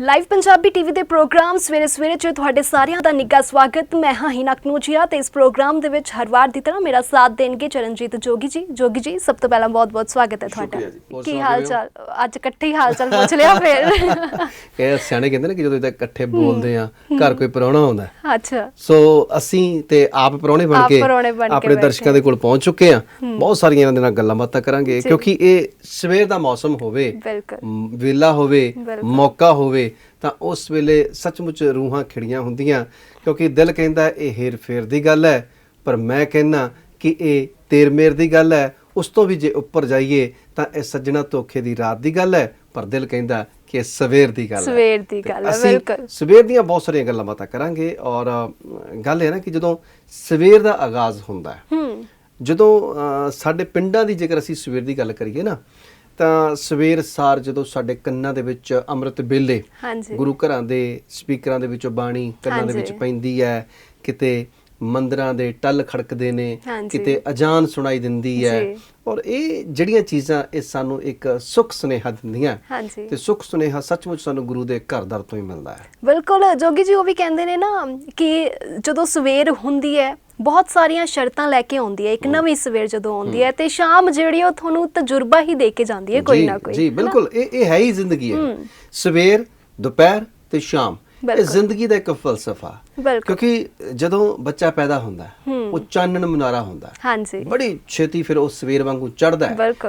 Live Punjabi TV ਦੇ programme ਸਵੇਰੇ ਸਵੇਰੇ ਚ ਤੁਹਾਡੇ ਸਾਰਿਆਂ ਦਾ ਨਿੱਘਾ ਸਵਾਗਤ। ਮੈਂ ਹਾਂ ਹਿਨਾ ਕਨੂਜੀਆ ਤੇ ਇਸ ਪ੍ਰੋਗਰਾਮ ਦੇ ਵਿੱਚ ਹਰ ਵਾਰ ਦੀ ਤਰ੍ਹਾਂ ਮੇਰਾ ਸਾਥ ਦੇਣਗੇ ਚਰਨਜੀਤ ਜੋਗੀ ਜੀ। ਜੋਗੀ ਜੀ ਸਭ ਤੋਂ ਪਹਿਲਾਂ ਬਹੁਤ ਬਹੁਤ ਸਵਾਗਤ ਹੈ ਤੁਹਾਡਾ। ਕੀ ਹਾਲ ਚਾਲ ਅੱਜ ਇਕੱਠੇ ਹੀ ਹਾਲ ਚਾਲ ਪੁੱਛ ਲਿਆ ਫਿਰ। ਇਹ ਸਿਆਣੇ ਕਹਿੰਦੇ ਨੇ ਕਿ ਜਦੋਂ ਇਕੱਠੇ ਬੋਲਦੇ ਆ ਘਰ ਕੋਈ ਪਰੌਣਾ ਆਉਂਦਾ। ਅੱਛਾ। ਸੋ ਅਸੀਂ ਤੇ ਆਪ ਪਰੌਣੇ ਬਣ ਕੇ ਆਪਣੇ ਦਰਸ਼ਕਾਂ ਦੇ ਕੋਲ ਪਹੁੰਚ ਚੁੱਕੇ ਆ ਬਹੁਤ ਸਾਰੀਆਂ ਇਹਨਾਂ ਦੇ ਨਾਲ ਗੱਲਾਂ ਬਾਤਾਂ ਕਰਾਂਗੇ ਕਿਉਂਕਿ ਇਹ ਸਵੇਰ ਦਾ ਮੌਸਮ ਹੋਵੇ ਵੇਲਾ ਹੋਵੇ। ਮੌਕਾ ਹੋਵੇ ਤਾਂ ਉਸ ਵੇਲੇ ਸੱਚਮੁੱਚ ਰੂਹਾਂ ਖਿੜੀਆਂ ਹੁੰਦੀਆਂ ਕਿਉਂਕਿ ਦਿਲ ਕਹਿੰਦਾ ਇਹ ਹੇਰ ਫੇਰ ਦੀ ਗੱਲ ਹੈ ਪਰ ਮੈਂ ਕਹਿੰਦਾ ਕਿ ਇਹ ਤੇਰ ਮੇਰ ਦੀ ਗੱਲ ਹੈ ਉਸ ਤੋਂ ਵੀ ਜੇ ਉੱਪਰ ਜਾਈਏ ਤਾਂ ਇਹ ਸੱਜਣਾ ਧੋਖੇ ਦੀ ਰਾਤ ਦੀ ਗੱਲ ਹੈ ਪਰ ਦਿਲ ਕਹਿੰਦਾ ਕਿ ਸਵੇਰ ਦੀ ਗੱਲ ਹੈ ਸਵੇਰ ਦੀ ਗੱਲ ਹੈ, ਬਿਲਕੁਲ। ਸਵੇਰ ਦੀਆਂ ਬਹੁਤ ਸਾਰੀਆਂ ਗੱਲਾਂ ਬਾਤਾਂ ਕਰਾਂਗੇ ਔਰ ਗੱਲ ਇਹ ਹੈ ਨਾ ਕਿ ਜਦੋਂ ਸਵੇਰ ਦਾ ਆਗਾਜ਼ ਹੁੰਦਾ ਹੈ ਹੂੰ ਜਦੋਂ ਸਾਡੇ ਪਿੰਡਾਂ ਦੀ ਜੇਕਰ ਅਸੀਂ ਸਵੇਰ ਦੀ ਗੱਲ ਕਰੀਏ ਨਾ ਤਾਂ ਸਵੇਰ ਸਾਰ ਜਦੋਂ ਸਾਡੇ ਕੰਨਾਂ ਦੇ ਵਿੱਚ ਅੰਮ੍ਰਿਤ ਹਾਂਜੀ ਗੁਰੂ ਘਰਾਂ ਦੇ ਸਪੀਕਰਾਂ ਦੇ ਵਿੱਚੋਂ ਬਾਣੀ ਕੰਨਾਂ ਦੇ ਵਿੱਚ। ਪੈਂਦੀ ਹੈ ਕਿਤੇ ਮੰਦਰਾਂ ਦੇ ਟੱਲ ਖੜਕਦੇ ਨੇ। ਕਿਤੇ ਅਜ਼ਾਨ ਸੁਣਾਈ ਦਿੰਦੀ ਹੈ। ਔਰ ਇਹ ਜਿਹੜੀਆਂ ਚੀਜ਼ਾਂ ਇਹ ਸਾਨੂੰ ਇੱਕ ਸੁੱਖ ਸੁਨੇਹਾ ਦਿੰਦੀਆਂ ਤੇ ਸੁੱਖ ਸੁਨੇਹਾ ਸੱਚਮੁੱਚ ਸਾਨੂੰ ਗੁਰੂ ਦੇ ਘਰ ਦਰ ਤੋਂ ਹੀ ਮਿਲਦਾ ਹੈ ਬਿਲਕੁਲ ਜੋਗੀ ਜੀ ਉਹ ਵੀ ਕਹਿੰਦੇ ਨੇ ਨਾ ਕਿ ਜਦੋਂ ਸਵੇਰ ਹੁੰਦੀ ਹੈ ਬਹੁਤ ਸਾਰੀਆਂ ਸ਼ਰਤਾਂ ਲੈ ਕੇ ਆਉਂਦੀ ਹੈ ਇੱਕ ਨਵੀਂ ਸਵੇਰ ਜਦੋਂ ਆਉਂਦੀ ਹੈ ਤੇ ਸ਼ਾਮ ਜਿਹੜੀ ਉਹ ਤੁਹਾਨੂੰ ਤਜਰਬਾ ਹੀ ਦੇ ਕੇ ਜਾਂਦੀ ਹੈ ਕੋਈ ਨਾ ਕੋਈ ਜੀ? ਬਿਲਕੁਲ ਇਹ ਇਹ ਹੈ ਹੀ ਜ਼ਿੰਦਗੀ ਹੂੰ। ਸਵੇਰ ਦੁਪਹਿਰ ਤੇ ਸ਼ਾਮ ਇਹ। ਜ਼ਿੰਦਗੀ ਦਾ ਇੱਕ ਫਲਸਫਾ ਕਿਉਂਕਿ ਜਦੋਂ ਬੱਚਾ ਪੈਦਾ ਹੁੰਦਾ। ਉਹ ਚਾਨਣ ਮਨਾਰਾ ਹੁੰਦਾ। ਹਾਂਜੀ ਬੜੀ ਛੇਤੀ ਫਿਰ ਉਹ ਸਵੇਰ ਵਾਂਗੂ ਚੜਦਾ।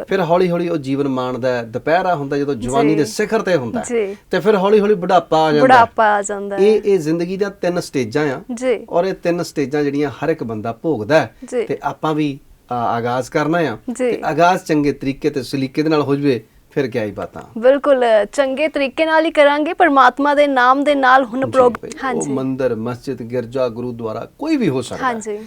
ਫਿਰ ਹੌਲੀ ਹੌਲੀ ਉਹ ਜੀਵਨ ਮਾਣਦਾ ਹੈ ਦੁਪਹਿਰਾ ਹੁੰਦਾ ਜਦੋਂ ਜਵਾਨੀ। ਦੇ ਸਿਖਰ ਤੇ ਹੁੰਦਾ। ਤੇ ਫਿਰ ਹੌਲੀ ਹੌਲੀ ਬੁਢਾਪਾ ਆ ਜਾਂਦਾ। ਬੁਢਾਪਾ ਆ ਜਾਂਦਾ ਇਹ ਇਹ ਜ਼ਿੰਦਗੀ ਦੀਆਂ ਤਿੰਨ ਸਟੇਜਾਂ ਆ ਜੀ ਔਰ ਇਹ ਤਿੰਨ ਸਟੇਜਾਂ ਜਿਹੜੀਆਂ ਹਰ ਇੱਕ ਬੰਦਾ ਭੋਗਦਾ। ਤੇ ਆਪਾਂ ਵੀ ਆਗਾਜ਼ ਕਰਨਾ ਆ। ਤੇ ਆਗਾਜ਼ ਚੰਗੇ ਤਰੀਕੇ ਤੇ ਸਲੀਕੇ ਦੇ ਨਾਲ ਹੋ ਜਵੇ ਫਿਰ ਕਿਆ ਹੀ ਬਾਤਾਂ। ਬਿਲਕੁਲ ਚੰਗੇ ਤਰੀਕੇ ਨਾਲ ਹੀ ਕਰਾਂਗੇ ਪਰਮਾਤਮਾ ਦੇ ਨਾਮ ਦੇ ਨਾਲ ਹੁਣ ਪ੍ਰੋਗ ਹਾਂਜੀ। ਮੰਦਿਰ ਮਸਜਿਦ ਗਿਰਜਾ ਗੁਰੂਦੁਆਰਾ ਕੋਈ ਵੀ ਹੋ ਸਕਦਾ। ਹਾਂਜੀ।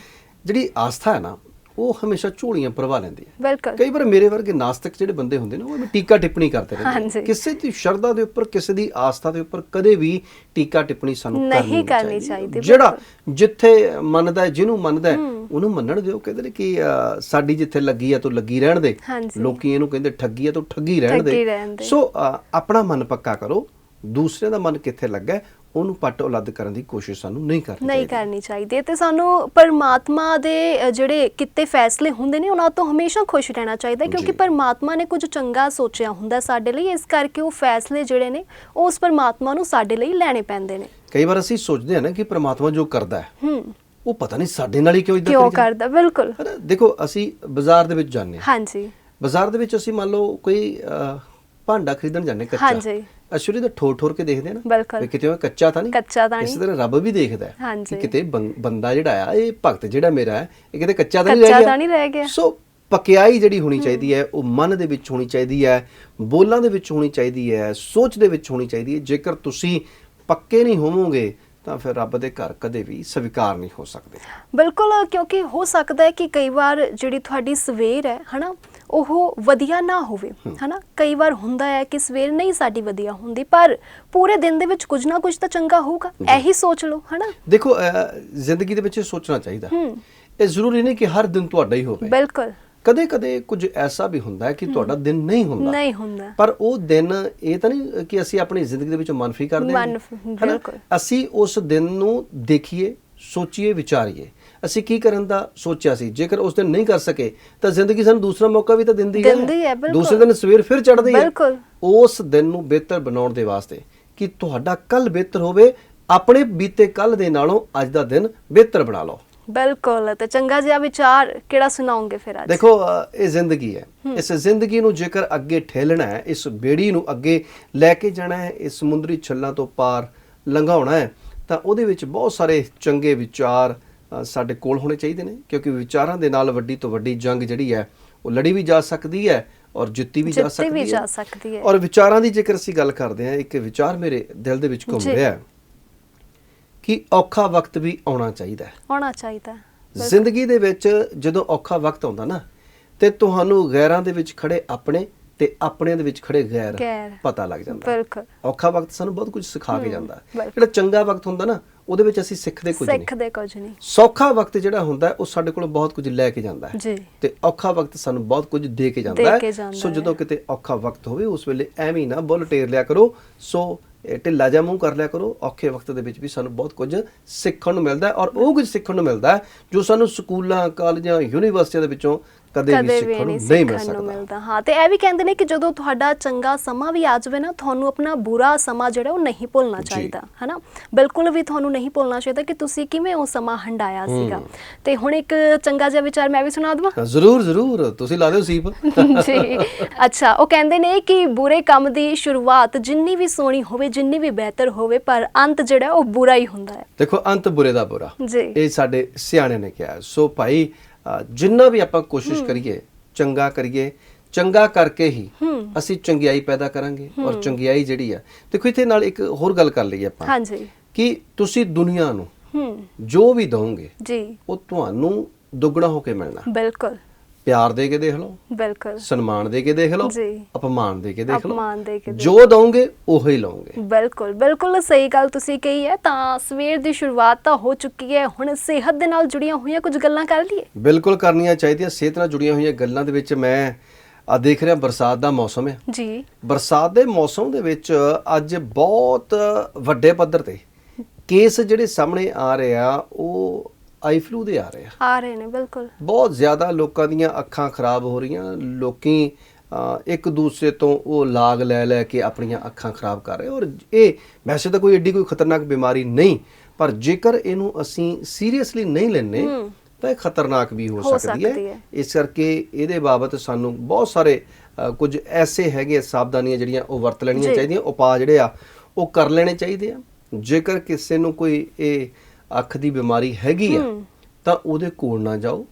ਜਿਹੜੀ ਆਸਥਾ ਹੈ ਨਾ ਉਹ ਹਮੇਸ਼ਾ ਝੋਲੀਆਂ ਭਰਵਾ ਲੈਂਦੀ ਹੈ। ਬਿਲਕੁਲ। ਕਈ ਵਾਰ ਮੇਰੇ ਵਰਗੇ ਨਾਸਤਿਕ ਜਿਹੜੇ ਬੰਦੇ ਹੁੰਦੇ ਨੇ ਉਹ ਵੀ ਟੀਕਾ ਟਿੱਪਣੀ ਕਰਦੇ ਰਹਿੰਦੇ ਕਿਸੇ ਦੀ ਸ਼ਰਧਾ ਦੇ ਉੱਪਰ ਕਿਸੇ ਦੀ ਆਸਥਾ ਦੇ ਉੱਪਰ ਕਦੇ ਵੀ ਟੀਕਾ ਟਿੱਪਣੀ ਸਾਨੂੰ ਨਹੀਂ ਕਰਨੀ ਚਾਹੀਦੀ, ਜਿਹੜਾ ਜਿੱਥੇ ਮੰਨਦਾ ਹੈ ਜਿਹਨੂੰ ਮੰਨਦਾ ਹੈ ਉਹਨੂੰ ਮੰਨਣ ਦਿਓ। ਕਹਿੰਦੇ ਨੇ ਕਿ ਸਾਡੀ ਜਿੱਥੇ ਲੱਗੀ ਆ ਤੂੰ ਲੱਗੀ ਰਹਿਣ ਦੇ। ਲੋਕੀ ਇਹਨੂੰ ਕਹਿੰਦੇ ਠੱਗੀ ਆ ਤੂੰ ਠੱਗੀ ਰਹਿਣ ਦੇ। ਸੋ ਆਪਣਾ ਮਨ ਪੱਕਾ ਕਰੋ। ਦੂਸਰੇ ਦਾ ਮਨ ਕਿੱਥੇ ਲੱਗਾ ਉਹਨੂੰ ਪੱਟ ਉਲੱਦ ਕਰਨ ਦੀ ਕੋਸ਼ਿਸ਼ ਸਾਨੂੰ ਨਹੀਂ ਕਰਨੀ ਨਹੀਂ। ਕਰਨੀ ਚਾਹੀਦੀ ਤੇ ਸਾਨੂੰ ਪਰਮਾਤਮਾ ਦੇ ਜਿਹੜੇ ਕਿਤੇ ਫੈਸਲੇ ਹੁੰਦੇ ਨੇ ਉਹਨਾਂ ਤੋਂ ਹਮੇਸ਼ਾ ਖੁਸ਼ ਰਹਿਣਾ ਚਾਹੀਦਾ ਕਿਉਂਕਿ। ਪਰਮਾਤਮਾ ਨੇ ਕੁਝ ਚੰਗਾ ਸੋਚਿਆ ਹੁੰਦਾ ਸਾਡੇ ਲਈ ਇਸ ਕਰਕੇ ਉਹ ਫੈਸਲੇ ਜਿਹੜੇ ਨੇ ਉਹ ਉਸ ਪਰਮਾਤਮਾ ਨੂੰ ਸਾਡੇ ਲਈ ਲੈਣੇ ਪੈਂਦੇ ਨੇ। ਕਈ ਵਾਰ ਅਸੀਂ ਸੋਚਦੇ ਹਾਂ ਨਾ ਕਿ ਪ੍ਰਮਾਤਮਾ ਜੋ ਕਰਦਾ ਹੈ ਹੂੰ। ਉਹ ਪਤਾ ਨਹੀਂ ਸਾਡੇ ਨਾਲ ਹੀ ਕਿਉਂ ਇਦਾਂ ਕਿਉਂ ਕਰਦਾ ਬਿਲਕੁਲ। ਦੇਖੋ ਅਸੀਂ ਬਾਜ਼ਾਰ ਦੇ ਵਿੱਚ ਜਾਂਦੇ ਹਾਂ। ਹਾਂਜੀ। ਬਾਜ਼ਾਰ ਦੇ ਵਿੱਚ ਅਸੀਂ ਮੰਨ ਲਓ ਕੋਈ ਭਾਂਡਾ ਖਰੀਦਣ ਜਾਂਦੇ ਕੱਚਾ। ਹਾਂਜੀ। ਅਸ਼ੁਰੀ ਦਾ ਠੋਰ ਠੋਰ ਕੇ ਦੇਖਦੇ ਆ ਨਾ ਬਿਲਕੁਲ। ਵੀ ਕਿਤੇ ਉਹ ਕੱਚਾ ਤਾਂ ਨਹੀਂ ਕੱਚਾ ਤਾਂ ਇਸੇ ਨਹੀਂ। ਤਰ੍ਹਾਂ ਰੱਬ ਵੀ ਦੇਖਦਾ ਹੈ ਹਾਂਜੀ। ਕਿ ਕਿਤੇ ਬੰ- ਬੰਦਾ ਜਿਹੜਾ ਆ ਇਹ ਭਗਤ ਜਿਹੜਾ ਮੇਰਾ ਹੈ ਇਹ ਕਿਤੇ ਕੱਚਾ ਤਾਂ ਨਹੀਂ ਕੱਚਾ ਰਹਿ ਗਿਆ ਤਾਂ ਨਹੀਂ ਰਹਿ ਗਿਆ। ਸੋ ਪਕਿਆਈ ਜਿਹੜੀ ਹੋਣੀ ਚਾਹੀਦੀ ਹੈ ਉਹ ਮਨ ਦੇ ਵਿੱਚ ਹੋਣੀ ਚਾਹੀਦੀ ਹੈ ਬੋਲਾਂ ਦੇ ਵਿੱਚ ਹੋਣੀ ਚਾਹੀਦੀ ਹੈ ਸੋਚ ਦੇ ਵਿੱਚ ਹੋਣੀ ਚਾਹੀਦੀ ਹੈ ਜੇਕਰ ਤੁਸੀਂ ਪੱਕੇ ਨਹੀਂ ਹੋਵੋਗੇ ਤਾਂ ਫਿਰ ਰੱਬ ਦੇ ਘਰ ਕਦੇ ਵੀ ਸਵੀਕਾਰ ਨਹੀਂ ਹੋ ਸਕਦੇ ਬਿਲਕੁਲ ਕਿਉਂਕਿ ਹੋ ਸਕਦਾ ਹੈ ਕਿ ਕਈ ਵਾਰ ਜਿਹੜੀ ਤੁਹਾਡੀ ਸਵੇਰ ਹੈ ਹਨਾ ਉਹ ਵਧੀਆ ਨਾ ਹੋਵੇ ਹਨਾ? ਕਈ ਵਾਰ ਹੁੰਦਾ ਹੈ ਕਿ ਸਵੇਰ ਨਹੀਂ ਸਾਡੀ ਵਧੀਆ ਹੁੰਦੀ ਪਰ ਪੂਰੇ ਦਿਨ ਦੇ ਵਿੱਚ ਕੁਝ ਨਾ ਕੁਝ ਤਾਂ ਚੰਗਾ ਹੋਊਗਾ। ਇਹੀ ਸੋਚ ਲਓ ਹਨਾ? ਦੇਖੋ ਜ਼ਿੰਦਗੀ ਦੇ ਵਿੱਚ ਸੋਚਣਾ ਚਾਹੀਦਾ। ਇਹ ਜ਼ਰੂਰੀ ਨਹੀਂ ਕਿ ਹਰ ਦਿਨ ਤੁਹਾਡਾ ਹੀ ਹੋਵੇ। ਬਿਲਕੁਲ। ਕਦੇ ਕਦੇ ਕੁਝ ਐਸਾ ਵੀ ਹੁੰਦਾ ਹੈ ਕਿ ਤੁਹਾਡਾ ਦਿਨ ਨਹੀਂ ਹੁੰਦਾ। ਨਹੀਂ ਹੁੰਦਾ। ਪਰ ਉਹ ਦਿਨ ਇਹ ਤਾਂ ਨਹੀਂ ਕਿ ਅਸੀਂ ਆਪਣੀ ਜ਼ਿੰਦਗੀ ਦੇ ਵਿੱਚ ਮਨਫੀ ਕਰਦੇ ਹਾਂ। ਬਿਲਕੁਲ। ਅਸੀਂ ਉਸ ਦਿਨ ਨੂੰ ਦੇਖੀਏ ਸੋਚੀਏ ਵਿਚਾਰੀਏ। ਅਸੀਂ ਕੀ ਕਰਨ ਦਾ ਸੋਚਿਆ ਸੀ? ਜੇਕਰ ਉਸ ਦਿਨ ਨਹੀਂ ਕਰ ਸਕੇ ਤਾਂ ਜ਼ਿੰਦਗੀ ਸਾਨੂੰ ਦੂਸਰਾ ਮੌਕਾ ਵੀ ਤਾਂ ਦਿੰਦੀ ਹੈ ਦਿੰਦੀ ਹੈ, ਬਿਲਕੁਲ। ਦੂਸਰੇ ਦਿਨ ਸਵੇਰ ਫਿਰ ਚੜ੍ਹਦੀ ਹੈ। ਬਿਲਕੁਲ। ਉਸ ਦਿਨ ਨੂੰ ਬਿਹਤਰ ਬਣਾਉਣ ਦੇ ਵਾਸਤੇ ਕਿ ਤੁਹਾਡਾ ਕੱਲ ਬਿਹਤਰ ਹੋਵੇ ਆਪਣੇ ਬੀਤੇ ਕੱਲ ਦੇ ਨਾਲੋਂ ਅੱਜ ਦਾ ਦਿਨ ਬਿਹਤਰ ਬਣਾ ਲਓ। ਬਿਲਕੁਲ ਤੇ ਚੰਗਾ ਜਿਹਾ ਵਿਚਾਰ ਕਿਹੜਾ ਸੁਣਾਉਂਗੇ ਫਿਰ ਅੱਜ? ਦੇਖੋ ਇਹ ਜ਼ਿੰਦਗੀ ਹੈ। ਇਸ ਜ਼ਿੰਦਗੀ ਨੂੰ ਜੇਕਰ ਅੱਗੇ ਠੇਲਣਾ ਹੈ ਇਸ ਬੇੜੀ ਨੂੰ ਅੱਗੇ ਲੈ ਕੇ ਜਾਣਾ ਹੈ ਇਸ ਸਮੁੰਦਰੀ ਛੱਲਾਂ ਤੋਂ ਪਾਰ ਲੰਘਾਉਣਾ ਹੈ ਤਾਂ ਉਹਦੇ ਵਿੱਚ ਬਹੁਤ ਸਾਰੇ ਚੰਗੇ ਵਿਚਾਰ ਸਾਡੇ ਕੋਲ ਹੋਣੇ ਚਾਹੀਦੇ ਨੇ ਕਿਉਂਕਿ ਵਿਚਾਰਾਂ ਦੇ ਨਾਲ ਵੱਡੀ ਤੋਂ ਵੱਡੀ ਜੰਗ ਜਿਹੜੀ ਹੈ ਉਹ ਲੜੀ ਵੀ ਜਾ ਸਕਦੀ ਹੈ ਔਰ ਜਿੱਤੀ ਵੀ ਜਾ ਸਕਦੀ ਹੈ ਔਰ ਵਿਚਾਰਾਂ ਦੀ ਜੇਕਰ ਅਸੀਂ ਗੱਲ ਕਰਦੇ ਹਾਂ ਇੱਕ ਵਿਚਾਰ ਮੇਰੇ ਦਿਲ ਦੇ ਵਿੱਚ ਘੁੰਮ। ਰਿਹਾ ਹੈ ਕਿ ਔਖਾ ਵਕਤ ਵੀ ਆਉਣਾ ਚਾਹੀਦਾ ਹੈ ਹੋਣਾ ਚਾਹੀਦਾ ਹੈ। ਜ਼ਿੰਦਗੀ ਦੇ ਵਿੱਚ ਜਦੋਂ ਔਖਾ ਵਕਤ ਆਉਂਦਾ ਨਾ ਤੇ ਤੁਹਾਨੂੰ ਗੈਰਾਂ ਦੇ ਵਿੱਚ ਖੜੇ ਆਪਣੇ ਤੇ ਆਪਣਿਆਂ ਦੇ ਵਿੱਚ ਖੜੇ ਗੈਰ। ਪਤਾ ਲੱਗ ਜਾਂਦਾ। ਬਿਲਕੁਲ ਔਖਾ ਵਕਤ ਸਾਨੂੰ ਬਹੁਤ ਕੁਝ ਸਿਖਾ ਕੇ ਜਾਂਦਾ। ਜਿਹੜਾ ਚੰਗਾ ਵਕਤ ਹੁੰਦਾ ਨਾ ਉਹਦੇ ਵਿੱਚ ਅਸੀਂ ਸਿੱਖਦੇ ਕੁਝ ਨਹੀਂ। ਸਿੱਖਦੇ ਕੁਝ ਨਹੀਂ। ਸੌਖਾ ਵਕਤ ਜਿਹੜਾ ਹੁੰਦਾ ਉਹ ਸਾਡੇ ਕੋਲ ਬਹੁਤ ਕੁਝ ਲੈ ਕੇ ਜਾਂਦਾ ਹੈ। ਤੇ ਔਖਾ ਵਕਤ ਸਾਨੂੰ ਬਹੁਤ ਕੁਝ ਦੇ ਕੇ ਜਾਂਦਾ ਹੈ। ਸੋ। ਜਦੋਂ ਕਿਤੇ ਔਖਾ ਵਕਤ ਹੋਵੇ ਉਸ ਵੇਲੇ ਐਵੇਂ ਨਾ ਬੁੱਲ ਟੇਰ ਲਿਆ ਕਰੋ। ਸੋ ਢਿੱਲਾ ਜਿਹਾ ਮੂੰਹ ਕਰ ਲਿਆ ਕਰੋ। ਔਖੇ ਵਕਤ ਦੇ ਵਿੱਚ ਵੀ ਸਾਨੂੰ ਬਹੁਤ ਕੁਝ ਸਿੱਖਣ ਨੂੰ ਮਿਲਦਾ ਹੈ ਔਰ ਉਹ ਕੁਝ ਸਿੱਖਣ ਨੂੰ ਮਿਲਦਾ ਹੈ ਜੋ ਸਾਨੂੰ ਸਕੂਲਾਂ ਕਾਲਜਾਂ ਯੂਨੀਵਰਸਿਟੀਆਂ ਦੇ ਵਿੱਚੋਂ ਕਦੇ ਵੀ ਸਿੱਖਣ ਨੂੰ ਨਹੀਂ ਮਿਲ ਸਕਦਾ। ਹਾਂ ਤੇ ਇਹ ਵੀ ਕਹਿੰਦੇ ਨੇ ਕਿ ਜਦੋਂ ਤੁਹਾਡਾ ਚੰਗਾ ਸਮਾਂ ਵੀ ਆ ਜਾਵੇ ਨਾ ਤੁਹਾਨੂੰ ਆਪਣਾ ਬੁਰਾ ਸਮਾਂ ਜਿਹੜਾ ਉਹ ਨਹੀਂ ਭੁੱਲਣਾ। ਚਾਹੀਦਾ ਹਨਾ? ਬਿਲਕੁਲ ਵੀ ਤੁਹਾਨੂੰ ਨਹੀਂ ਭੁੱਲਣਾ ਚਾਹੀਦਾ ਕਿ ਤੁਸੀਂ ਕਿਵੇਂ ਉਹ ਸਮਾਂ ਹੰਡਾਇਆ ਸੀਗਾ। ਤੇ ਹੁਣ ਇੱਕ ਚੰਗਾ ਜਿਹਾ ਵਿਚਾਰ ਮੈਂ ਵੀ ਸੁਣਾ ਦਵਾਂ? ਜ਼ਰੂਰ ਜ਼ਰੂਰ। ਤੁਸੀਂ ਲਾ ਦਿਓ ਸੀਪ। ਜੀ। ਅੱਛਾ ਉਹ ਕਹਿੰਦੇ ਨੇ ਕਿ ਬੁਰੇ ਕੰਮ ਦੀ ਸ਼ੁਰੂਆਤ ਜਿੰਨੀ ਵੀ ਸੋਹਣੀ ਹੋਵੇ ਜਿੰਨੀ ਵੀ ਬਿਹਤਰ ਹੋਵੇ ਪਰ ਅੰਤ ਜਿਹੜਾ ਉਹ ਬੁਰਾ ਹੀ ਹੁੰਦਾ ਹੈ। ਦੇਖੋ ਅੰਤ ਬੁਰੇ ਦਾ ਬੁਰਾ। ਜੀ। ਇਹ ਸਾਡੇ ਸਿਆਣੇ ਨੇ ਕਿਹਾ। ਸੋ ਭਾਈ ਜਿੰਨਾ ਵੀ ਆਪਾਂ ਕੋਸ਼ਿਸ਼ ਕਰੀਏ ਚੰਗਾ ਕਰੀਏ ਚੰਗਾ ਕਰਕੇ ਹੀ ਅਸੀਂ ਚੰਗਿਆਈ ਪੈਦਾ ਕਰਾਂਗੇ ਔਰ ਚੰਗਿਆਈ ਜਿਹੜੀ ਹੈ ਦੇਖੋ ਇੱਥੇ ਨਾਲ ਇੱਕ ਹੋਰ ਗੱਲ ਕਰ ਲਈਏ ਆਪਾਂ। ਹਾਂਜੀ। ਕਿ ਤੁਸੀਂ ਦੁਨੀਆ ਨੂੰ ਹੂੰ। ਜੋ ਵੀ ਦਵੋਗੇ ਜੀ। ਉਹ ਤੁਹਾਨੂੰ ਦੁੱਗਣਾ ਹੋ ਕੇ ਮਿਲਣਾ। ਬਿਲਕੁਲ। ਪਿਆਰ ਦੇ ਕੇ ਦੇਖ ਲਓ ਬਿਲਕੁਲ। ਸਨਮਾਨ ਦੇ ਕੇ ਦੇਖ ਲਓ ਜੀ। ਅਪਮਾਨ ਦੇ ਕੇ ਦੇਖ ਲਓ। ਅਪਮਾਨ ਦੇ ਕੇ ਦੇਖ ਜੋ ਦਵੋਗੇ ਉਹ ਹੀ ਲਓਗੇ ਬਿਲਕੁਲ ਬਿਲਕੁਲ ਸਹੀ ਗੱਲ ਤੁਸੀਂ ਕਹੀ ਹੈ। ਤਾਂ ਸਵੇਰ ਦੀ ਸ਼ੁਰੂਆਤ ਤਾਂ ਹੋ ਚੁੱਕੀ ਹੈ। ਹੁਣ ਸਿਹਤ ਦੇ ਨਾਲ ਜੁੜੀਆਂ ਹੋਈਆਂ ਕੁਝ ਗੱਲਾਂ ਕਰ ਲਈਏ? ਬਿਲਕੁਲ ਕਰਨੀਆਂ ਚਾਹੀਦੀਆਂ। ਸਿਹਤ ਨਾਲ ਜੁੜੀਆਂ ਹੋਈਆਂ ਗੱਲਾਂ ਦੇ ਵਿੱਚ ਮੈਂ ਆ ਦੇਖ ਰਿਹਾ ਬਰਸਾਤ ਦਾ ਮੌਸਮ ਹੈ। ਜੀ। ਬਰਸਾਤ ਦੇ ਮੌਸਮ ਦੇ ਵਿੱਚ ਅੱਜ ਬਹੁਤ ਵੱਡੇ ਪੱਧਰ ਤੇ ਕੇਸ ਜਿਹੜੇ ਸਾਹਮਣੇ ਆ ਰਹੇ ਆ ਉਹ ਆਈ ਫਲੂ ਦੇ ਆ ਰਹੇ ਆ ਆ ਰਹੇ ਨੇ ਬਿਲਕੁਲ ਬਹੁਤ ਜ਼ਿਆਦਾ ਲੋਕਾਂ ਦੀਆਂ ਅੱਖਾਂ ਖਰਾਬ ਹੋ ਰਹੀਆਂ ਲੋਕੀ ਇੱਕ ਦੂਸਰੇ ਤੋਂ ਉਹ ਲਾਗ ਲੈ ਲੈ ਕੇ ਆਪਣੀਆਂ ਅੱਖਾਂ ਖਰਾਬ ਕਰ ਰਹੇ ਔਰ ਇਹ ਵੈਸੇ ਤਾਂ ਕੋਈ ਏਡੀ ਕੋਈ ਖਤਰਨਾਕ ਬਿਮਾਰੀ ਨਹੀਂ ਪਰ ਜੇਕਰ ਇਹਨੂੰ ਅਸੀਂ ਸੀਰੀਅਸਲੀ ਨਹੀਂ ਹੂੰ। ਤਾਂ ਇਹ ਖਤਰਨਾਕ ਵੀ ਹੋ ਸਕਦੀ ਹੈ। ਇਸ ਕਰਕੇ ਇਹਦੇ ਬਾਬਤ ਸਾਨੂੰ ਬਹੁਤ ਸਾਰੇ ਕੁਝ ਐਸੇ ਹੈਗੇ ਸਾਵਧਾਨੀਆਂ ਜਿਹੜੀਆਂ ਉਹ ਵਰਤ ਲੈਣੀਆਂ। ਚਾਹੀਦੀਆਂ ਉਪਾਅ ਜਿਹੜੇ ਆ ਉਹ ਕਰ ਲੈਣੇ ਚਾਹੀਦੇ ਆ ਜੇਕਰ ਕਿਸੇ ਨੂੰ ਕੋਈ ਇਹ ਅੱਖ ਦੀ ਬਿਮਾਰੀ ਹੈਗੀ ਆ। ਤਾਂ ਉਹਦੇ ਕੋਲ ਨਾ ਜਾਓ।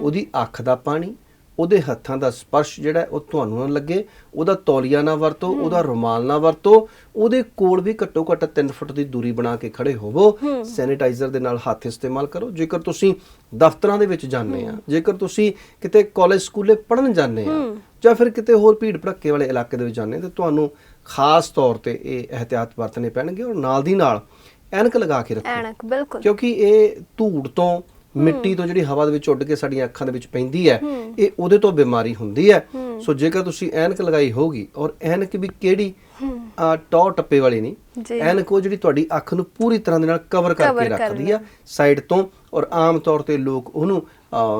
ਉਹਦੀ ਅੱਖ ਦਾ ਪਾਣੀ ਉਹਦੇ ਹੱਥਾਂ ਦਾ ਸਪਰਸ਼ ਜਿਹੜਾ ਉਹ ਤੁਹਾਨੂੰ ਨਾ ਲੱਗੇ ਉਹਦਾ ਤੌਲੀਆ ਨਾ ਵਰਤੋ ਉਹਦਾ ਰੁਮਾਲ ਨਾ ਵਰਤੋ ਉਹਦੇ ਕੋਲ ਵੀ ਘੱਟੋ ਘੱਟ 3 ਫੁੱਟ ਦੀ ਦੂਰੀ ਬਣਾ ਕੇ ਖੜੇ ਹੋਵੋ। ਸੈਨੀਟਾਈਜ਼ਰ ਦੇ ਨਾਲ ਹੱਥ ਇਸਤੇਮਾਲ ਕਰੋ। ਜੇਕਰ ਤੁਸੀਂ ਦਫ਼ਤਰਾਂ ਦੇ ਵਿੱਚ ਜਾਂਦੇ ਆ ਜੇਕਰ ਤੁਸੀਂ ਕਿਤੇ ਕਾਲਜ ਸਕੂਲੇ ਪੜ੍ਹਨ ਜਾਂਦੇ ਆ ਜਾਂ ਫਿਰ ਕਿਤੇ ਹੋਰ ਭੀੜ ਭੜੱਕੇ ਵਾਲੇ ਇਲਾਕੇ ਦੇ ਵਿੱਚ ਜਾਂਦੇ ਤੇ ਤੁਹਾਨੂੰ ਖਾਸ ਤੌਰ ਤੇ ਇਹ ਇਹਤਿਆਤ ਵਰਤਣੇ ਪੈਣਗੇ ਔਰ ਨਾਲ ਦੀ ਨਾਲ ਐਨਕ ਲਗਾ ਕੇ ਰੱਖੋ। ਐਨਕ ਬਿਲਕੁਲ। ਕਿਉਂਕਿ ਇਹ ਧੂੜ ਤੋਂ ਮਿੱਟੀ ਤੋਂ ਜਿਹੜੀ ਹਵਾ ਦੇ ਵਿੱਚ ਉੱਡ ਕੇ ਸਾਡੀਆਂ ਅੱਖਾਂ ਦੇ ਵਿੱਚ ਪੈਂਦੀ ਹੈ ਇਹ ਉਹਦੇ ਤੋਂ ਬਿਮਾਰੀ ਹੁੰਦੀ ਹੈ। ਸੋ ਜੇਕਰ ਤੁਸੀਂ ਐਨਕ ਲਗਾਈ ਹੋਗੀ ਔਰ ਐਨਕ ਵੀ ਕਿਹੜੀ? ਆ ਟੌ ਟੱਪੇ ਵਾਲੀ ਨਹੀਂ। ਐਨਕ ਉਹ ਜਿਹੜੀ ਤੁਹਾਡੀ ਅੱਖ ਨੂੰ ਪੂਰੀ ਤਰ੍ਹਾਂ ਦੇ ਨਾਲ ਕਵਰ ਕਰਕੇ ਰੱਖਦੀ ਆ ਸਾਈਡ ਤੋਂ। ਔਰ ਆਮ ਤੌਰ ਤੇ ਲੋਕ ਉਹਨੂੰ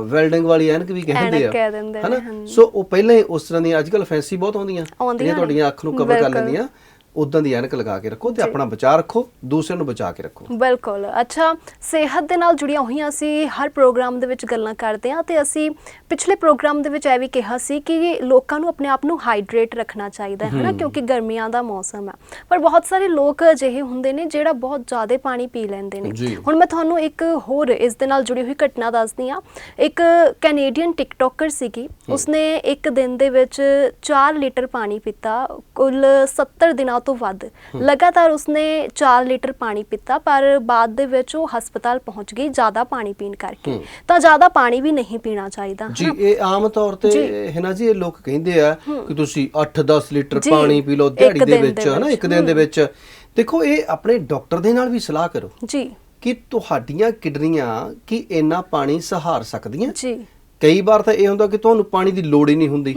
ਵੈਲਡਿੰਗ ਵਾਲੀ ਐਨਕ ਵੀ ਕਹਿੰਦੇ ਆ। ਹਨਾ। ਸੋ ਉਹ ਪਹਿਲਾਂ ਹੀ ਉਸ ਤਰ੍ਹਾਂ ਦੀਆਂ ਅੱਜਕੱਲ ਫੈਂਸੀ ਬਹੁਤ ਆਉਂਦੀਆਂ ਜਿਹੜੀਆਂ। ਤੁਹਾਡੀਆਂ ਅੱਖ ਨੂੰ ਕਵਰ ਕਰ। ਲੈਂਦੀਆਂ। ਉਦਾਂ ਦੀ ਐਨਕ ਲਗਾ ਕੇ ਰੱਖੋ ਤੇ ਆਪਣਾ ਬਚਾਅ ਰੱਖੋ ਦੂਸਰਿਆਂ ਨੂੰ ਬਚਾ ਕੇ ਰੱਖੋ। ਬਿਲਕੁਲ। ਅੱਛਾ ਸਿਹਤ ਦੇ ਨਾਲ ਜੁੜੀਆਂ ਹੋਈਆਂ ਅਸੀਂ ਹਰ ਪ੍ਰੋਗਰਾਮ ਦੇ ਵਿੱਚ ਗੱਲਾਂ ਕਰਦੇ ਹਾਂ ਤੇ ਅਸੀਂ ਪਿਛਲੇ ਪ੍ਰੋਗਰਾਮ ਦੇ ਵਿੱਚ ਇਹ ਵੀ ਕਿਹਾ ਸੀ ਕਿ ਲੋਕਾਂ ਨੂੰ ਆਪਣੇ ਆਪ ਨੂੰ ਹਾਈਡਰੇਟ ਰੱਖਣਾ ਚਾਹੀਦਾ ਹੈ ਹਨਾ? ਕਿਉਂਕਿ ਗਰਮੀਆਂ ਦਾ ਮੌਸਮ ਹੈ। ਪਰ ਬਹੁਤ ਸਾਰੇ ਲੋਕ ਅਜਿਹੇ ਹੁੰਦੇ ਨੇ ਜਿਹੜਾ ਬਹੁਤ ਜ਼ਿਆਦਾ ਪਾਣੀ ਪੀ ਲੈਂਦੇ ਨੇ। ਹੁਣ ਮੈਂ ਤੁਹਾਨੂੰ ਇੱਕ ਹੋਰ ਇਸ ਦੇ ਨਾਲ ਜੁੜੀ ਹੋਈ ਘਟਨਾ ਦੱਸਦੀ ਹਾਂ। ਇੱਕ ਕੈਨੇਡੀਅਨ ਟਿਕਟੋਕਰ ਸੀਗੀ ਉਸਨੇ ਇੱਕ ਦਿਨ ਦੇ ਵਿੱਚ 4 ਲੀਟਰ ਪਾਣੀ ਪੀਤਾ ਕੁੱਲ 70 ਦਿਨਾਂ ਤੋਂ ਵੱਧ। ਲਗਾਤਾਰ ਉਸਨੇ 4 ਲੀਟਰ ਪਾਣੀ ਪੀਤਾ ਪਰ ਬਾਅਦ ਦੇ ਵਿੱਚ ਉਹ ਹਸਪਤਾਲ ਪਹੁੰਚ ਗਈ ਜ਼ਿਆਦਾ ਪਾਣੀ ਪੀਣ ਕਰਕੇ। ਤਾਂ ਜ਼ਿਆਦਾ ਪਾਣੀ ਵੀ ਨਹੀਂ ਪੀਣਾ ਚਾਹੀਦਾ ਜੀ? ਇਹ ਆਮ ਤੌਰ ਤੇ। ਹੈ ਨਾ ਜੀ ਇਹ ਲੋਕ ਕਹਿੰਦੇ ਆ ਕਿ ਤੁਸੀਂ 8-10 ਲੀਟਰ ਪਾਣੀ ਪੀ ਲਓ ਦਿਹਾੜੀ ਦੇ ਵਿੱਚ ਹੈ ਨਾ ਇੱਕ ਦਿਨ ਦੇ ਵਿੱਚ। ਦੇਖੋ ਇਹ ਆਪਣੇ ਡਾਕਟਰ ਦੇ ਨਾਲ ਵੀ ਸਲਾਹ ਕਰੋ ਜੀ। ਕਿ ਤੁਹਾਡੀਆਂ ਕਿਡਨੀਆਂ ਕੀ ਇੰਨਾ ਪਾਣੀ ਸਹਾਰ ਸਕਦੀਆਂ? ਜੀ। ਕਈ ਵਾਰ ਤਾਂ ਇਹ ਹੁੰਦਾ ਕਿ ਤੁਹਾਨੂੰ ਪਾਣੀ ਦੀ ਲੋੜ ਹੀ ਨਹੀਂ ਹੁੰਦੀ।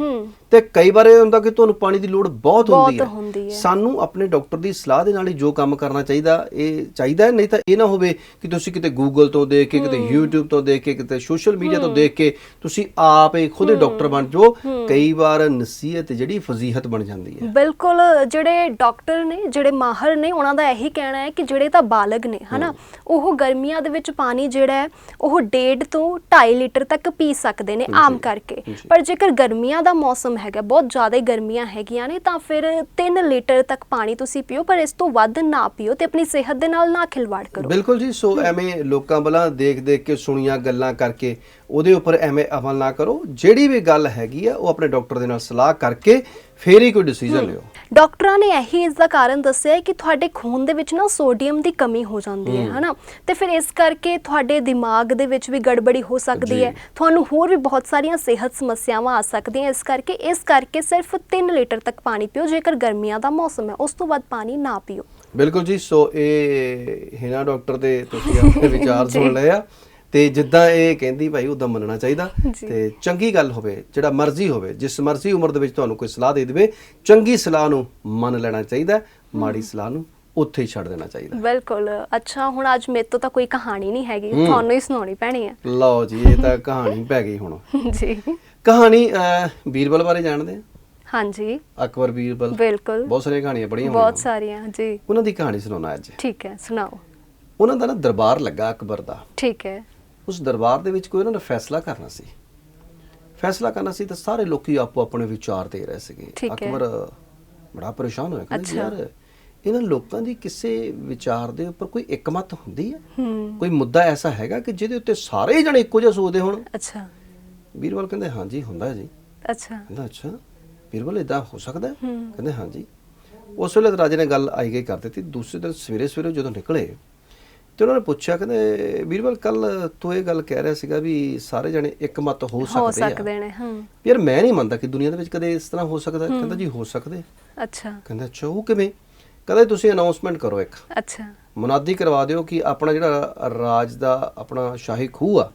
ਤੇ ਕਈ ਵਾਰ ਇਹ ਹੁੰਦਾ ਕਿ ਤੁਹਾਨੂੰ ਪਾਣੀ ਦੀ ਲੋੜ ਬਹੁਤ ਹੁੰਦੀ ਹੈ। ਸਾਨੂੰ ਆਪਣੇ ਡਾਕਟਰ ਦੀ ਸਲਾਹ ਦੇ ਨਾਲ ਹੀ ਜੋ ਕੰਮ ਕਰਨਾ ਚਾਹੀਦਾ ਇਹ ਚਾਹੀਦਾ ਨਹੀਂ ਤਾਂ ਇਹ ਨਾ ਹੋਵੇ ਕਿ ਤੁਸੀਂ ਕਿਤੇ ਗੂਗਲ ਤੋਂ ਦੇਖ ਕੇ ਕਿਤੇ YouTube ਤੋਂ ਦੇਖ ਕੇ ਕਿਤੇ ਸੋਸ਼ਲ ਮੀਡੀਆ ਤੋਂ ਦੇਖ ਕੇ ਤੁਸੀਂ ਆਪ ਹੀ ਖੁਦ ਡਾਕਟਰ ਬਣ ਜਾਓ। ਕਈ ਵਾਰ ਨਸੀਹਤ ਜਿਹੜੀ ਫਜ਼ੀਹਤ ਬਣ ਜਾਂਦੀ ਹੈ। ਬਿਲਕੁਲ ਜਿਹੜੇ ਡਾਕਟਰ ਨੇ ਜਿਹੜੇ ਮਾਹਰ ਨੇ ਉਹਨਾਂ ਦਾ ਇਹੀ ਕਹਿਣਾ ਹੈ ਕਿ ਜਿਹੜੇ ਤਾਂ ਬਾਲਗ ਨੇ ਹਨਾ? ਉਹ ਗਰਮੀਆਂ ਦੇ ਵਿੱਚ ਪਾਣੀ ਜਿਹੜਾ ਹੈ ਉਹ 1.5 ਤੋਂ 2.5 ਲੀਟਰ ਤੱਕ ਪੀ ਸਕਦੇ ਨੇ ਆਮ ਕਰਕੇ। ਪਰ ਜੇਕਰ ਗਰਮੀਆਂ ਦਾ ਮੌਸਮ ਹੈਗਾ ਬਹੁਤ ਜ਼ਿਆਦਾ ਗਰਮੀਆਂ ਹੈਗੀਆਂ ਨੇ ਤਾਂ ਫਿਰ 3 ਲੀਟਰ ਤੱਕ ਪਾਣੀ ਤੁਸੀਂ ਪੀਓ ਪਰ ਇਸ ਤੋਂ ਵੱਧ ਨਾ ਪੀਓ ਤੇ ਆਪਣੀ ਸਿਹਤ ਦੇ ਨਾਲ ਨਾ ਖਿਲਵਾੜ ਕਰੋ। ਬਿਲਕੁਲ ਜੀ ਸੋ ਐਵੇਂ ਲੋਕਾਂ ਬਲਾ ਦੇਖ ਦੇਖ ਕੇ ਸੁਣੀਆਂ ਗੱਲਾਂ ਕਰਕੇ ਉਹਦੇ ਉੱਪਰ ਐਵੇਂ ਅਮਲ ਨਾ ਕਰੋ। ਜਿਹੜੀ ਵੀ ਗੱਲ ਹੈਗੀ ਆ ਉਹ ਆਪਣੇ ਡਾਕਟਰ ਦੇ ਨਾਲ ਸਲਾਹ ਕਰਕੇ ਫੇਰ ਹੀ ਕੋਈ ਡਿਸੀਜਨ ਲਿਓ। ਡਾਕਟਰਾਂ ਨੇ ਇਹੀ ਇਸ ਦਾ ਕਾਰਨ ਦੱਸਿਆ ਹੈ ਕਿ ਤੁਹਾਡੇ ਖੂਨ ਦੇ ਵਿੱਚ ਨਾ ਸੋਡੀਅਮ ਦੀ ਕਮੀ ਹੋ ਜਾਂਦੀ ਹੈ ਹਨਾ? ਤੇ ਫਿਰ ਇਸ ਕਰਕੇ ਤੁਹਾਡੇ ਦਿਮਾਗ ਦੇ ਵਿੱਚ ਵੀ ਗੜਬੜੀ ਹੋ ਸਕਦੀ। ਹੈ। ਤੁਹਾਨੂੰ ਹੋਰ ਵੀ ਬਹੁਤ ਸਾਰੀਆਂ ਸਿਹਤ ਸਮੱਸਿਆਵਾਂ ਆ ਸਕਦੀਆਂ ਇਸ ਕਰਕੇ ਇਸ ਕਰਕੇ ਸਿਰਫ 3 ਲੀਟਰ ਤੱਕ ਪਾਣੀ ਪੀਓ ਜੇਕਰ ਗਰਮੀਆਂ ਦਾ ਮੌਸਮ ਹੈ ਉਸ ਤੋਂ ਵੱਧ ਪਾਣੀ ਨਾ ਪੀਓ। ਬਿਲਕੁਲ ਜੀ ਸੋ ਇਹ ਹਿਨਾ ਡਾਕਟਰ ਦੇ ਤੁਸੀਂ ਆਪਣੇ ਵਿਚਾਰ ਸੁਣ ਲਏ ਆ। ਤੇ ਜਿੱਦਾਂ ਇਹ ਕਹਿੰਦੀ ਭਾਈ ਉਦਾਂ ਮੰਨਣਾ ਚਾਹੀਦਾ। ਤੇ ਚੰਗੀ ਗੱਲ ਹੋਵੇ ਜਿਹੜਾ ਮਰਜ਼ੀ ਹੋਵੇ ਜਿਸ ਮਰਜ਼ੀ ਉਮਰ ਦੇ ਵਿੱਚ ਤੁਹਾਨੂੰ ਕੋਈ ਸਲਾਹ ਦੇ ਦੇਵੇ ਚੰਗੀ ਸਲਾਹ ਨੂੰ ਮੰਨ ਲੈਣਾ ਚਾਹੀਦਾ ਮਾੜੀ ਸਲਾਹ ਨੂੰ ਉੱਥੇ ਹੀ ਛੱਡ ਦੇਣਾ ਚਾਹੀਦਾ। ਬਿਲਕੁਲ। ਅੱਛਾ ਹੁਣ ਅੱਜ ਮੇਰੇ ਤੋਂ ਤਾਂ ਕੋਈ ਕਹਾਣੀ ਨਹੀਂ ਹੈਗੀ ਤੁਹਾਨੂੰ ਹੀ ਸੁਣਾਉਣੀ ਪੈਣੀ ਹੈ। ਲਓ ਜੀ ਇਹ ਤਾਂ ਕਹਾਣੀ ਪੈ ਗਈ ਹੁਣ। ਜੀ। ਕਹਾਣੀ ਬੀਰਬਲ ਬਾਰੇ ਜਾਣਦੇ ਆ? ਹਾਂਜੀ। ਅਕਬਰ ਬੀਰਬਲ। ਬਿਲਕੁਲ। ਬਹੁਤ ਸਾਰੀਆਂ ਕਹਾਣੀਆਂ ਪੜੀਆਂ ਬਹੁਤ ਸਾਰੀਆਂ ਜੀ। ਉਹਨਾਂ ਦੀ ਕਹਾਣੀ ਸੁਣਾਉਣਾ ਅੱਜ। ਠੀਕ ਹੈ ਸੁਣਾਓ। ਉਹਨਾਂ ਦਾ ਨਾ ਦਰਬਾਰ ਲੱਗਾ ਅਕਬਰ ਦਾ। ਠੀਕ ਹੈ। ਉਸ ਦਰਬਾਰ ਦੇ ਵਿੱਚ ਕੋਈ ਉਹਨਾਂ ਨੇ ਫੈਸਲਾ ਕਰਨਾ ਸੀ। ਫੈਸਲਾ ਕਰਨਾ ਸੀ ਤਾਂ ਸਾਰੇ ਲੋਕੀ ਆਪੋ ਆਪਣੇ ਵਿਚਾਰ ਦੇ ਰਹੇ ਸੀਗੇ। ਅਕਬਰ ਬੜਾ ਪਰੇਸ਼ਾਨ ਹੋਇਆ ਕਹਿੰਦੇ। ਯਾਰ ਇਹਨਾਂ ਲੋਕਾਂ ਦੀ ਕਿਸੇ ਵਿਚਾਰ ਦੇ ਉੱਪਰ ਕੋਈ ਇੱਕਮਤ ਹੁੰਦੀ ਹੈ? ਕੋਈ ਮੁੱਦਾ ਐਸਾ ਹੈਗਾ ਕਿ ਜਿਹਦੇ ਉੱਤੇ ਸਾਰੇ ਜਣੇ ਇੱਕੋ ਜਿਹਾ ਸੋਚਦੇ ਹੋਣ? ਅੱਛਾ। ਬੀਰਬਲ ਕਹਿੰਦੇ ਹਾਂਜੀ ਹੁੰਦਾ ਹੈ ਜੀ। ਅੱਛਾ। ਕਹਿੰਦਾ ਅੱਛਾ ਬੀਰਬਲ ਇਦਾਂ ਹੋ ਸਕਦਾ ਹੈ? ਕਹਿੰਦੇ ਹਾਂਜੀ। ਉਸ ਵੇਲੇ ਰਾਜੇ ਨੇ ਗੱਲ ਆਈ ਗਈ ਕਰ ਦਿੱਤੀ। ਦੂਸਰੇ ਦਿਨ ਸਵੇਰੇ ਸਵੇਰੇ ਜਦੋਂ ਨਿਕਲੇ ਤੇ ਉਹਨਾਂ ਨੇ ਪੁੱਛਿਆ ਕਹਿੰਦੇ ਬੀਰਬਲ ਕੱਲ ਤੂੰ ਇਹ ਗੱਲ ਕਹਿ ਰਿਹਾ ਸੀਗਾ ਵੀ ਸਾਰੇ ਜਣੇ ਇੱਕਮਤ ਹੋ ਹੋ ਸਕਦੇ ਆ। ਸਕਦੇ ਨੇ ਹੂੰ। ਯਾਰ ਮੈਂ ਨਹੀਂ ਮੰਨਦਾ ਕਿ ਦੁਨੀਆ ਦੇ ਵਿੱਚ ਕਦੇ ਇਸ ਤਰ੍ਹਾਂ ਹੋ ਸਕਦਾ। ਕਹਿੰਦਾ ਜੀ ਹੋ ਸਕਦੇ। ਅੱਛਾ। ਕਹਿੰਦਾ ਅੱਛਾ ਉਹ ਕਿਵੇਂ? ਕਹਿੰਦਾ ਤੁਸੀਂ ਅਨਾਉਂਸਮੈਂਟ ਕਰੋ ਇੱਕ। ਅੱਛਾ। ਮੁਨਾਦੀ ਕਰਵਾ ਦਿਓ ਕਿ ਆਪਣਾ ਜਿਹੜਾ ਰਾਜ ਦਾ ਆਪਣਾ ਸ਼ਾਹੀ ਖੂਹ ਆ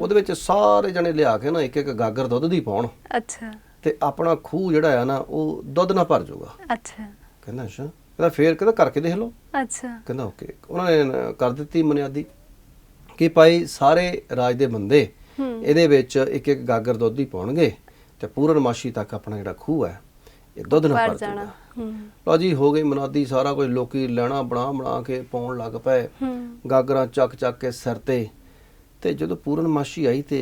ਉਹਦੇ ਵਿੱਚ ਸਾਰੇ ਜਣੇ ਲਿਆ ਕੇ ਨਾ ਇੱਕ ਇੱਕ ਗਾਗਰ ਦੁੱਧ ਦੀ ਪਾਉਣ। ਅੱਛਾ। ਤੇ ਆਪਣਾ ਖੂਹ ਜਿਹੜਾ ਆ ਨਾ ਉਹ ਦੁੱਧ ਨਾਲ ਭਰ ਜਾਊਗਾ। ਅੱਛਾ। ਕਹਿੰਦਾ ਅੱਛਾ। ਕਹਿੰਦਾ ਫੇਰ ਕਹਿੰਦਾ ਕਰਕੇ ਦੇਖ ਲਓ। ਅੱਛਾ। ਕਹਿੰਦਾ ਓਕੇ। ਉਹਨਾਂ ਨੇ ਕਰ ਦਿੱਤੀ ਬੁਨਿਆਦੀ ਕਿ ਭਾਈ ਸਾਰੇ ਰਾਜ ਦੇ ਬੰਦੇ ਇਹਦੇ ਵਿੱਚ ਇੱਕ ਇੱਕ ਗਾਗਰ ਦੁੱਧ ਹੀ ਪਾਉਣਗੇ ਤੇ ਪੂਰਨਮਾਸ਼ੀ ਤੱਕ ਆਪਣਾ ਜਿਹੜਾ ਖੂਹ ਹੈ ਇਹ ਦੁੱਧ ਨਾਲ ਭਰ ਜਾਣਾ। ਲਓ ਜੀ ਹੋ ਗਈ ਮਨਾਦੀ ਸਾਰਾ ਕੁਝ ਲੋਕੀ ਲੈਣਾ ਬਣਾ ਬਣਾ ਕੇ ਪਾਉਣ ਲੱਗ ਪਏ। ਗਾਗਰਾਂ ਚੱਕ ਚੱਕ ਕੇ ਸਿਰ ਤੇ। ਤੇ ਜਦੋਂ ਪੂਰਨਮਾਸ਼ੀ ਆਈ ਤੇ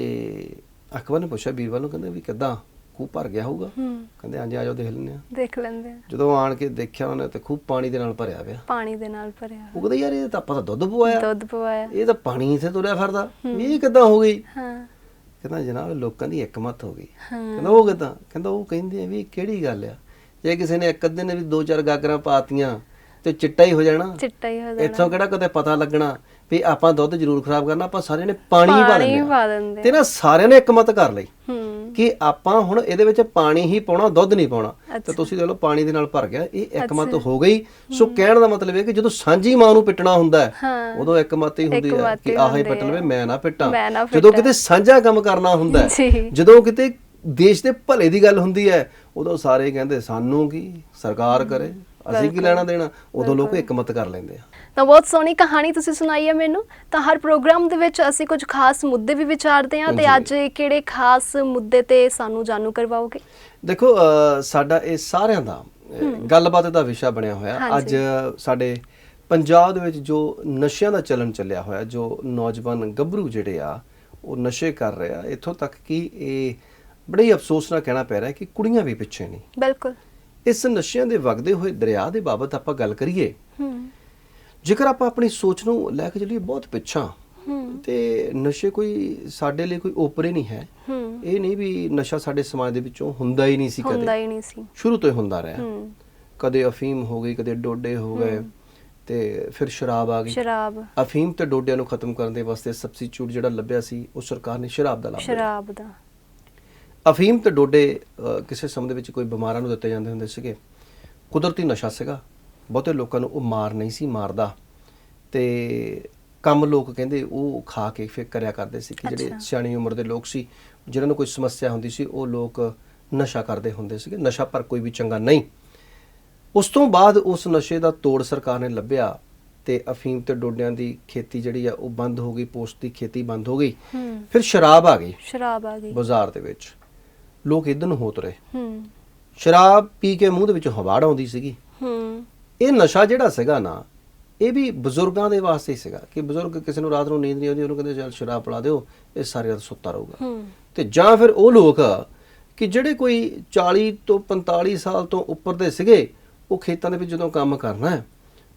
ਅਕਬਰ ਨੇ ਪੁੱਛਿਆ ਬੀਰਬਲ ਨੂੰ ਕਹਿੰਦੇ ਵੀ ਕਿੱਦਾਂ? ਖੂਹ ਭਰ ਗਿਆ ਹੋਊਗਾ। ਕਹਿੰਦੇ ਹਾਂਜੀ ਆਜੋ ਦੇਖ ਲੈਂਦੇ ਆ। ਦੇਖ ਲੈਂਦੇ ਆ। ਜਦੋਂ ਆਣ ਕੇ ਦੇਖਿਆ ਉਹਨੇ ਤੇ ਖੂਹ ਪਾਣੀ ਦੇ ਨਾਲ ਭਰਿਆ ਪਿਆ। ਪਾਣੀ ਦੇ ਨਾਲ ਭਰਿਆ ਉਹ ਕਹਿੰਦਾ ਯਾਰ ਇਹ ਤਾਂ ਆਪਾਂ ਤਾਂ ਦੁੱਧ ਪਵਾਇਆ। ਦੁੱਧ ਪਵਾਇਆ। ਇਹ ਤਾਂ ਪਾਣੀ ਇੱਥੇ ਤੁਰਿਆ ਫਿਰਦਾ। ਇਹ ਕਿੱਦਾਂ ਹੋ ਗਈ? ਹਾਂ। ਕਹਿੰਦਾ ਜਨਾਬ ਲੋਕਾਂ ਦੀ ਇੱਕਮਤ ਹੋ ਗਈ। ਹਾਂ। ਕਹਿੰਦਾ ਉਹ ਕਿੱਦਾਂ? ਕਹਿੰਦਾ ਉਹ ਕਹਿੰਦੇ ਆ ਵੀ ਕਿਹੜੀ ਗੱਲ ਆ? ਜੇ ਕਿਸੇ ਨੇ ਇੱਕ ਅੱਧੇ ਨੇ ਵੀ ਦੋ ਚਾਰ ਗਾਗਰਾਂ ਪਾਤੀਆਂ ਤੇ ਚਿੱਟਾ ਹੀ ਹੋ ਜਾਣਾ। ਚਿੱਟਾ ਹੀ ਹੋ ਜਾਣਾ। ਇੱਥੋਂ ਕਿਹੜਾ ਕਦੇ ਪਤਾ ਲੱਗਣਾ ਵੀ ਆਪਾਂ ਦੁੱਧ ਜ਼ਰੂਰ ਖਰਾਬ ਕਰਨਾ। ਆਪਾਂ ਸਾਰਿਆਂ ਨੇ ਪਾਣੀ ਪਾ ਦਿੰਦੇ ਤੇ ਨਾ ਸਾਰਿਆਂ ਨੇ ਇੱਕਮਤ ਕਰ ਲਈ। ਹੂੰ। ਕਿ ਆਪਾਂ ਹੁਣ ਇਹਦੇ ਵਿੱਚ ਪਾਣੀ ਹੀ ਪਾਉਣਾ ਦੁੱਧ ਨਹੀਂ ਪਾਉਣਾ। ਤੇ ਤੁਸੀਂ ਦੇਖ ਲਓ ਪਾਣੀ ਦੇ ਨਾਲ ਭਰ ਗਿਆ ਇਹ ਇੱਕਮਤ ਹੋ ਗਈ। ਸੋ ਕਹਿਣ ਦਾ ਮਤਲਬ ਇਹ ਕਿ ਜਦੋਂ ਸਾਂਝੀ ਮਾਂ ਨੂੰ ਪਿੱਟਣਾ ਹੁੰਦਾ ਹੈ ਉਦੋਂ ਇੱਕਮਤ ਹੀ ਹੁੰਦੀ ਹੈ ਕਿ ਆਹ ਪਿੱਟ ਲਵੇ ਮੈਂ ਨਾ ਪਿੱਟਾਂ। ਜਦੋਂ। ਕਿਤੇ ਸਾਂਝਾ ਕੰਮ ਕਰਨਾ ਹੁੰਦਾ ਹੈ ਜਦੋਂ ਕਿਤੇ ਦੇਸ਼ ਦੇ ਭਲੇ ਦੀ ਗੱਲ ਹੁੰਦੀ ਹੈ ਉਦੋਂ ਸਾਰੇ ਕਹਿੰਦੇ ਸਾਨੂੰ ਕੀ ਸਰਕਾਰ ਕਰੇ? ਅਸੀਂ ਕੀ ਲੈਣਾ ਦੇਣਾ? ਉਦੋਂ ਲੋਕ ਇੱਕਮਤ ਕਰ ਲੈਂਦੇ ਆ। ਤਾਂ ਬਹੁਤ ਸੋਹਣੀ ਕਹਾਣੀ ਤੁਸੀਂ ਸੁਣਾਈ ਹੈ ਮੈਨੂੰ। ਤਾਂ ਹਰ ਪ੍ਰੋਗਰਾਮ ਦੇ ਵਿੱਚ ਅਸੀਂ ਕੁਝ ਖਾਸ ਮੁੱਦੇ ਵੀ ਵਿਚਾਰਦੇ ਹਾਂ ਤੇ। ਅੱਜ ਕਿਹੜੇ ਖਾਸ ਮੁੱਦੇ ਤੇ ਸਾਨੂੰ ਜਾਣੂ ਕਰਵਾਓਗੇ? ਦੇਖੋ ਸਾਡਾ ਇਹ ਸਾਰਿਆਂ ਦਾ ਗੱਲਬਾਤ ਦਾ ਵਿਸ਼ਾ ਬਣਿਆ ਹੋਇਆ। ਅੱਜ। ਸਾਡੇ ਪੰਜਾਬ ਦੇ ਵਿੱਚ ਜੋ ਨਸ਼ਿਆਂ ਦਾ ਚਲਨ ਚੱਲਿਆ ਹੋਇਆ ਜੋ ਨੌਜਵਾਨ ਗੱਭਰੂ ਜਿਹੜੇ ਆ ਉਹ ਨਸ਼ੇ ਕਰ ਰਹੇ ਆ ਇੱਥੋਂ ਤੱਕ ਕਿ ਇਹ ਬੜੇ ਹੀ ਅਫਸੋਸ ਨਾਲ ਕਹਿਣਾ ਪੈ ਰਿਹਾ ਕਿ ਕੁੜੀਆਂ ਵੀ ਪਿੱਛੇ ਨਹੀਂ ਬਿਲਕੁਲ। ਇਸ ਨਸ਼ਿਆਂ ਦੇ ਵਗਦੇ ਹੋਏ ਦਰਿਆ ਦੇ ਬਾਬਤ ਆਪਾਂ ਗੱਲ ਕਰੀਏ ਹੂੰ। ਜੇਕਰ ਆਪਾਂ ਆਪਣੀ ਸੋਚ ਨੂੰ ਲੈ ਕੇ ਚੱਲੀਏ ਬਹੁਤ ਪਿੱਛਾ ਤੇ ਨਸ਼ੇ ਕੋਈ ਸਾਡੇ ਲਈ ਕੋਈ ਓਪਰੇ ਨਹੀਂ ਹੈ। ਇਹ ਨਹੀਂ ਵੀ ਨਸ਼ਾ ਸਾਡੇ ਸਮਾਜ ਦੇ ਵਿੱਚੋਂ ਹੁੰਦਾ ਹੀ ਨਹੀਂ ਸੀ ਹੁੰਦਾ ਕਦੇ ਹੀ ਨਹੀਂ ਸੀ। ਸ਼ੁਰੂ ਤੋਂ ਹੀ ਹੁੰਦਾ ਰਿਹਾ। ਕਦੇ ਅਫੀਮ ਹੋ ਗਈ ਕਦੇ ਡੋਡੇ ਹੋ ਗਏ ਤੇ ਫਿਰ ਸ਼ਰਾਬ ਆ ਗਈ। ਸ਼ਰਾਬ। ਅਫੀਮ ਤੇ ਡੋਡਿਆਂ ਨੂੰ ਖਤਮ ਕਰਨ ਦੇ ਵਾਸਤੇ ਸਬਸਟੀਚਿਊਟ ਜਿਹੜਾ ਲੱਭਿਆ ਸੀ ਉਹ ਸਰਕਾਰ ਨੇ ਸ਼ਰਾਬ ਦਾ ਲੱਭ ਲਿਆ। ਸ਼ਰਾਬ ਦਾ। ਅਫੀਮ ਤੇ ਡੋਡੇ ਕਿਸੇ ਸਮੇਂ ਦੇ ਵਿੱਚ ਕੋਈ ਬਿਮਾਰਾਂ ਨੂੰ ਦਿੱਤੇ ਜਾਂਦੇ ਹੁੰਦੇ ਸੀਗੇ। ਕੁਦਰਤੀ ਨਸ਼ਾ ਸੀਗਾ। ਬਹੁਤੇ ਲੋਕਾਂ ਨੂੰ ਉਹ ਮਾਰ ਨਹੀਂ ਸੀ ਮਾਰਦਾ। ਤੇ ਕੰਮ ਲੋਕ ਕਹਿੰਦੇ ਉਹ ਖਾ ਕੇ ਫਿਰ ਕਰਿਆ ਕਰਦੇ ਸੀ ਕਿ ਜਿਹੜੇ। ਸਿਆਣੀ ਉਮਰ ਦੇ ਲੋਕ ਸੀ ਜਿਨ੍ਹਾਂ ਨੂੰ ਕੋਈ ਸਮੱਸਿਆ ਹੁੰਦੀ ਸੀ ਉਹ ਲੋਕ ਨਸ਼ਾ ਕਰਦੇ ਹੁੰਦੇ ਸੀਗੇ। ਨਸ਼ਾ ਪਰ ਕੋਈ ਵੀ ਚੰਗਾ ਨਹੀਂ। ਉਸ ਤੋਂ ਬਾਅਦ ਉਸ ਨਸ਼ੇ ਦਾ ਤੋੜ ਸਰਕਾਰ ਨੇ ਲੱਭਿਆ ਤੇ ਅਫੀਮ ਤੇ ਡੋਡਿਆਂ ਦੀ ਖੇਤੀ ਜਿਹੜੀ ਆ ਉਹ ਬੰਦ ਹੋ ਗਈ ਪੋਸਟ ਦੀ ਖੇਤੀ ਬੰਦ ਹੋ ਗਈ। ਫਿਰ ਸ਼ਰਾਬ ਆ ਗਈ। ਸ਼ਰਾਬ ਆ ਗਈ। ਬਾਜ਼ਾਰ ਦੇ ਵਿੱਚ। ਲੋਕ ਇਧਰ ਨੂੰ ਹੋ ਤੁਰੇ ਹੂੰ। ਸ਼ਰਾਬ ਪੀ ਕੇ ਮੂੰਹ ਦੇ ਵਿੱਚੋਂ ਹਵਾੜ ਆਉਂਦੀ ਸੀਗੀ। ਹੂੰ। ਇਹ ਨਸ਼ਾ ਜਿਹੜਾ ਸੀਗਾ ਨਾ ਇਹ ਵੀ ਬਜ਼ੁਰਗਾਂ ਦੇ ਵਾਸਤੇ ਹੀ ਸੀਗਾ ਕਿ ਬਜ਼ੁਰਗ ਕਿਸੇ ਨੂੰ ਰਾਤ ਨੂੰ ਨੀਂਦ ਨਹੀਂ ਆਉਂਦੀ ਉਹਨੂੰ ਕਹਿੰਦੇ ਚੱਲ ਸ਼ਰਾਬ ਪਿਲਾ ਦਿਓ ਇਹ ਸਾਰੀ ਰਾਤ ਸੁੱਤਾ ਰਹੂਗਾ। ਤੇ ਜਾਂ ਫਿਰ ਉਹ ਲੋਕ ਕਿ ਜਿਹੜੇ ਕੋਈ 40 ਤੋਂ 45 ਸਾਲ ਤੋਂ ਉੱਪਰ ਦੇ ਸੀਗੇ ਉਹ ਖੇਤਾਂ ਦੇ ਵਿੱਚ ਜਦੋਂ ਕੰਮ ਕਰਨਾ ਹੈ